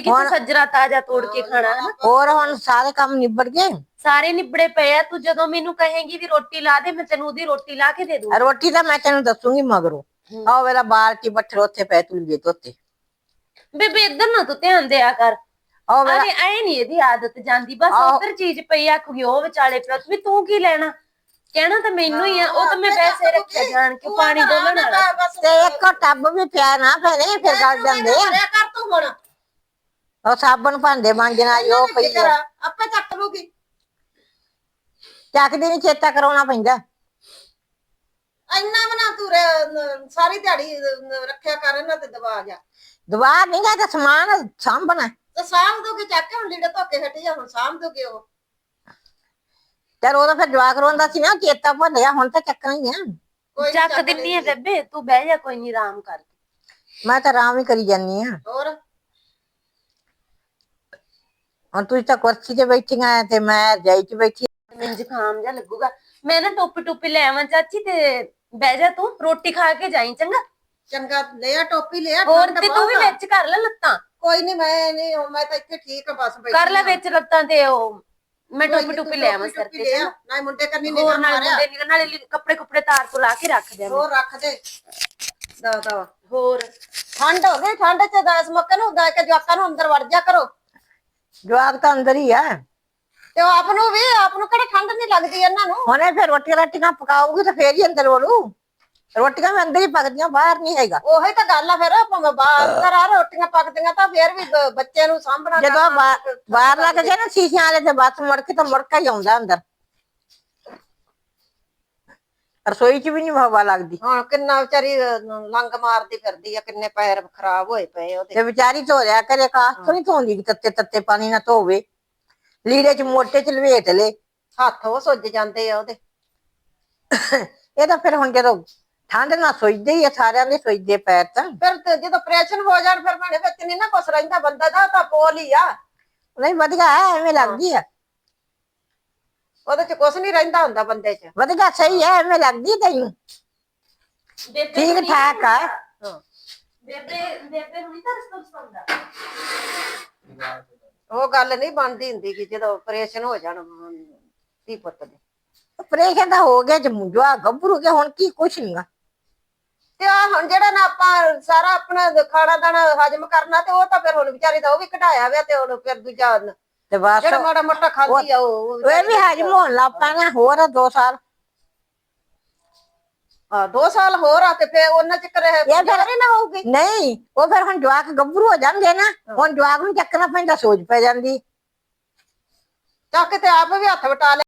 ਤੇ ਕਿਸੇ ਸੱਜਰਾ ਤਾਜ਼ਾ ਤੋੜ ਕੇ ਖਾਣਾ ਹਨਾ? ਹੋਰ ਹੁਣ ਸਾਰੇ ਕੰਮ ਨਿਬੜ ਗਏ? ਸਾਰੇ ਨਿਬੜੇ ਪਏ ਆ ਤੂੰ ਜਦੋਂ ਮੈਨੂੰ ਕਹੇਂਗੀ ਵੀ ਰੋਟੀ ਲਾ ਦੇ ਮੈਂ ਤੈਨੂੰ ਉਹਦੀ ਰੋਟੀ ਲਾ ਕੇ ਦੇ ਦੂੰ ਰੋਟੀ ਤਾਂ ਮੈਂ ਤੈਨੂੰ ਦੱਸੂਗੀ ਮਗਰੋਂ। ਆਹ ਵੇਲਾ ਬਾਲ ਕੀ ਬੱਠਰ ਉੱਥੇ ਪੈ ਤੂੰ ਜੇ ਤੋਤੇ ਬੇਬੇ ਇੱਧਰ ਨਾ ਤੂੰ ਧਿਆਨ ਦਿਆ ਕਰ। ਆਹ ਵੇਲਾ ਅਰੇ ਐ ਨਹੀਂ ਇਹਦੀ ਆਦਤ ਜਾਂਦੀ ਬਸ। ਉਧਰ ਚੀਜ਼ ਪਈ ਆਖੂਗੀ ਉਹ ਵਿਚਾਲੇ ਪਿਆ ਵੀ ਤੂੰ ਕੀ ਲੈਣਾ? ਕਹਿਣਾ ਤਾਂ ਮੈਨੂੰ ਹੀ ਆ ਉਹ ਤਾਂ ਮੈਂ ਵੈਸੇ ਰੱਖਿਆ ਜਾਣ ਕੇ ਪਾਣੀ ਡੋਲਣ ਵਾਲਾ। ਤੇ ਇੱਕ ਟੱਬ ਵੀ ਪਿਆ ਨਾ ਭੈਣੇ ਫਿਰ ਗਲ ਜਾਂਦੇ ਆ। ਕਰ ਤੂੰ ਹੁਣ। ਉਹ ਸਾਬਣ ਭਾਂਡੇ ਮਾਂਜਣਾ ਜੋ ਪਈ ਆ। ਆਪੇ ਚੱਕ ਲੂਗੀ। ਚੱਕਦੀ ਨਹੀਂ ਚੇਤਾ ਕਰਾਉਣਾ ਪੈਂਦਾ। ਇੰਨਾ ਬਣਾ ਤੂੰ ਸਾਰੀ ਦਿਹਾੜੀ ਰੱਖਿਆ ਕਰ ਇਹਨਾਂ ਤੇ ਦਬਾ ਜਾ। ਦਵਾ ਨਹੀਂ ਗਾ ਤਾਂ ਸਮਾਨ ਸਾਂਭਣਾ। ਤੇ ਸਾਂਭ ਦੋਗੇ ਚੱਕ ਕੇ ਹੁਣ ਲੀੜੇ ਧੋ ਕੇ ਹਟੀ ਜਾ ਹੁਣ ਸਾਂਭ ਦੋਗੇ ਉਹ। ਤੇ ਉਹਦਾ ਫਿਰ ਜਵਾਕ ਰੋਂਦਾ ਸੀ ਨਾ ਚੇਤਾ ਭੁੱਲਿਆ ਹੁਣ ਤਾਂ ਚੱਕਣਾ ਹੀ ਆ। ਕੋਈ ਨੀ ਚੱਕ ਦਿੰਨੀ ਆ ਲੈਂਦੀ। ਬੇਬੇ ਤੂੰ ਬਹਿ ਜਾ ਕੋਈ ਨਹੀਂ ਆਰਾਮ ਕਰ। ਮੈਂ ਤਾਂ ਆਰਾਮ ਹੀ ਕਰੀ ਜਾਨੀ ਆ। ਹੋਰ? ਹੁਣ ਤੁਸੀਂ ਤਾਂ ਕੁਰਸੀ ਤੇ ਬੈਠੀਆਂ ਐ ਤੇ ਮੈਂ ਰਜਾਈ 'ਚ ਬੈਠੀ ਮੈਨੂੰ ਜ਼ੁਕਾਮ ਜਿਹਾ ਲੱਗੂਗਾ। ਮੈਂ ਨਾ ਟੋਪੀ ਟੋਪੀ ਲੈ ਆਵਾਂ ਚਾਚੀ ਤੇ ਬਹਿ ਜਾ ਤੂੰ ਰੋਟੀ ਖਾ ਕੇ ਜਾਈ ਚੰਗਾ? ਚੰਗਾ ਲਿਆ ਟੋਪੀ ਲਿਆ ਹੋਰ ਠੰਡ ਤੇ ਤੂੰ ਵੀ ਬਹੁਤ ਆ। ਵਿੱਚ ਕਰ ਲੈ ਲੱਤਾਂ। ਕੋਈ ਨਹੀਂ ਮੈਂ ਨਹੀਂ ਮੈਂ ਤਾਂ ਇੱਥੇ ਠੀਕ ਆ ਬਸ ਬੈਠੀ ਕਰ ਲੈ ਆ। ਵਿੱਚ ਲੱਤਾਂ ਤੇ ਉਹ। ਮੈਂ ਟੋਪੀ ਟੋਪੀ ਲੈ ਆਵਾਂ ਸਿਰ ਤੇ। ਚੰਗਾ? ਨਾ ਮੁੰਡੇ ਕਰਨੀ ਹੋਰ ਨਹੀਂ ਨਾਲ ਮਾਰਿਆ। ਮੁੰਡੇ ਨਿਕਲ ਨਾਲੇ ਲੀ- ਕੱਪੜੇ ਕੁਪੜੇ ਤਾਰ ਤੋਂ ਲਾ ਕੇ ਰੱਖ ਦਿਆਂ ਹੋਰ ਰੱਖ ਦੇ। ਦਾ ਦਾ ਹੋਰ। ਠੰਡ ਹੋ ਗਈ ਠੰਡ ਚ ਦਸ ਮੱਕੇ ਨੂੰ ਦਾ ਕੇ ਜਵਾਕਾਂ ਨੂੰ ਅੰਦਰ ਵੜ ਜਾ ਕਰੋ। ਜਵਾਕ ਤਾਂ ਅੰਦਰ ਹੀ ਆ। ਤੇ ਉਹ ਆਪ ਨੂੰ ਵੀ ਆਪ ਨੂੰ ਕਿਹੜਾ ਠੰਡ ਨਹੀਂ ਲੱਗਦੀ ਇਹਨਾਂ ਨੂੰ? ਹੁਣੇ ਫਿਰ ਰੋਟੀਆਂ ਰਾਟੀਆਂ ਪਕਾਉਗੀ ਤਾਂ ਫੇਰ ਹੀ ਅੰਦਰ ਵੜੂ ਰੋਟੀਆਂ ਵੀ ਅੰਦਰ ਹੀ ਪੱਕਦੀਆਂ ਬਾਹਰ ਨਹੀਂ ਹੈਗਾ। ਉਹੀ ਤਾਂ ਗੱਲ ਆ ਫਿਰ ਭਾਵੇਂ ਬਾਹਰ ਆ ਰੋਟੀਆਂ ਪੱਕਦੀਆਂ ਤਾਂ ਫੇਰ ਵੀ ਬ- ਬੱਚੇ ਨੂੰ ਸਾਂਭਣਾ ਜਦੋਂ ਬਾ- ਬਾਹਰ ਲੱਗ ਗਏ ਨਾ ਸ਼ੀਸ਼ਿਆਂ ਵਾਲੇ ਤੇ ਬਸ ਮੁੜ ਕੇ ਤਾਂ ਮੁੜਕਾ ਹੀ ਆਉਂਦਾ ਅੰਦਰ। ਰਸੋਈ 'ਚ ਵੀ ਨਹੀਂ ਹਵਾ ਲੱਗਦੀ। ਹੁਣ ਕਿੰਨਾ ਵਿਚਾਰੀ ਅਹ, ਲੰਗ ਮਾਰਦੀ ਫਿਰਦੀ ਆ ਕਿੰਨੇ ਪੈਰ ਖਰਾਬ ਹੋਏ ਪਏ ਉਹਦੇ। ਤੇ ਵਿਚਾਰੀ ਧੋ ਲਿਆ ਕਰੇ ਕਾਸ ਤੋਂ ਨਹੀਂ ਧੋਂਦੀ ਕਿ ਤੱਤੇ ਤੱਤੇ ਪਾਣੀ ਨਾਲ ਧੋਵੇ। ਲੀੜੇ 'ਚ ਮੋਟੇ 'ਚ ਲਵੇਟ ਲੇ। ਹੱਥ ਉਹ ਸੁੱਜ ਜਾਂਦੇ ਆ ਉਹਦੇ। ਇਹ ਤਾਂ ਫਿਰ ਹੁਣ ਜਦੋਂ ਠੰਡ ਨਾਲ ਸੁੱਜਦੇ ਹੀ ਆ ਸਾਰਿਆਂ ਦੇ ਸੁੱਜਦੇ ਪੈਰ ਤਾਂ। ਫਿਰ ਤੇ ਜਦੋਂ ਆਪਰੇਸ਼ਨ ਹੋ ਜਾਣ ਫਿਰ ਭਾਣੇ ਵਿੱਚ ਨਹੀਂ ਨਾ ਕੁਛ ਰਹਿੰਦਾ ਬੰਦਾ ਦਾ ਤਾਂ ਪੋਲ ਹੀ ਆ। ਨਹੀਂ ਵਧੀਆ ਐ, ਐਵੇਂ ਲੱਗਦੀ ਆ। ਉਹਦੇ ਚ ਕੁਛ ਨਹੀਂ ਰਹਿੰਦਾ ਹੁੰਦਾ ਬੰਦੇ ਚ। ਵਧੀਆ ਸਹੀ ਐ ਐਵੇਂ ਲੱਗਦੀ ਤੈਨੂੰ। ਬੇਬੇ ਠੀਕ ਠਾਕ ਆ। ਹਾਂ। ਬੇਬੇ ਬੇਬੇ ਉਹ ਗੱਲ ਨਹੀਂ ਬਣਦੀ ਹੁੰਦੀ ਕਿ ਜਦੋਂ ਆਪਰੇਸ਼ਨ ਹੋ ਜਾਣ ਅਮ, ਧੀ ਪੁੱਤ ਦੇ। ਆਪਰੇਸ਼ਨ ਤਾਂ ਹੋ ਗਿਆ ਜਮੂਜਾ ਗੱਭਰੂ ਕੇ ਹੁਣ ਕੀ ਕੁਛ ਨਹੀਂਗਾ ਤੇ ਆ ਹੁਣ ਜਿਹੜਾ ਨਾ ਆਪਾਂ ਸਾਰਾ ਆਪਣਾ ਖਾਣਾ ਦਾਣਾ ਹਜਮ ਕਰਨਾ ਤੇ ਉਹ ਤਾਂ ਫਿਰ ਹੁਣ ਵਿਚਾਰੀ ਦਾ ਉਹ ਵੀ ਕਢਾਇਆ ਵਿਆ ਤੇ ਹੁਣ ਫਿਰ ਦੂਜਾ ਤੇ ਬਸ ਜਿਹੜਾ ਮਾੜਾ ਮੋਟਾ ਖਾਂਦੀ ਆ ਉਹ ਉਹ ਇਹ ਵੀ ਹਜਮ ਹੋਣ ਲੱਗ ਪੈਣਾ ਹੋਰ ਆ ਦੋ ਸਾਲ। ਆ ਦੋ ਸਾਲ ਹੋਰ ਆ ਤੇ ਫਿਰ ਉਹਨਾਂ ਚ ਕਰੇ ਫਿਰ- ਜਾਰੀ ਨਾ ਹੋਊਗੀ। ਨਹੀਂ ਉਹ ਫਿਰ ਹੁਣ ਜਵਾਕ ਗੱਭਰੂ ਹੋ ਜਾਂਦੇ ਨਾ ਹੁਣ ਜਵਾਕ ਨੂੰ ਚੱਕਣਾ ਪੈਂਦਾ ਸੋਚ ਪੈ ਜਾਂਦੀ। ਚੱਕ ਤੇ ਆਪ ਵੀ ਹੱਥ ਵਟਾ ਲੈ।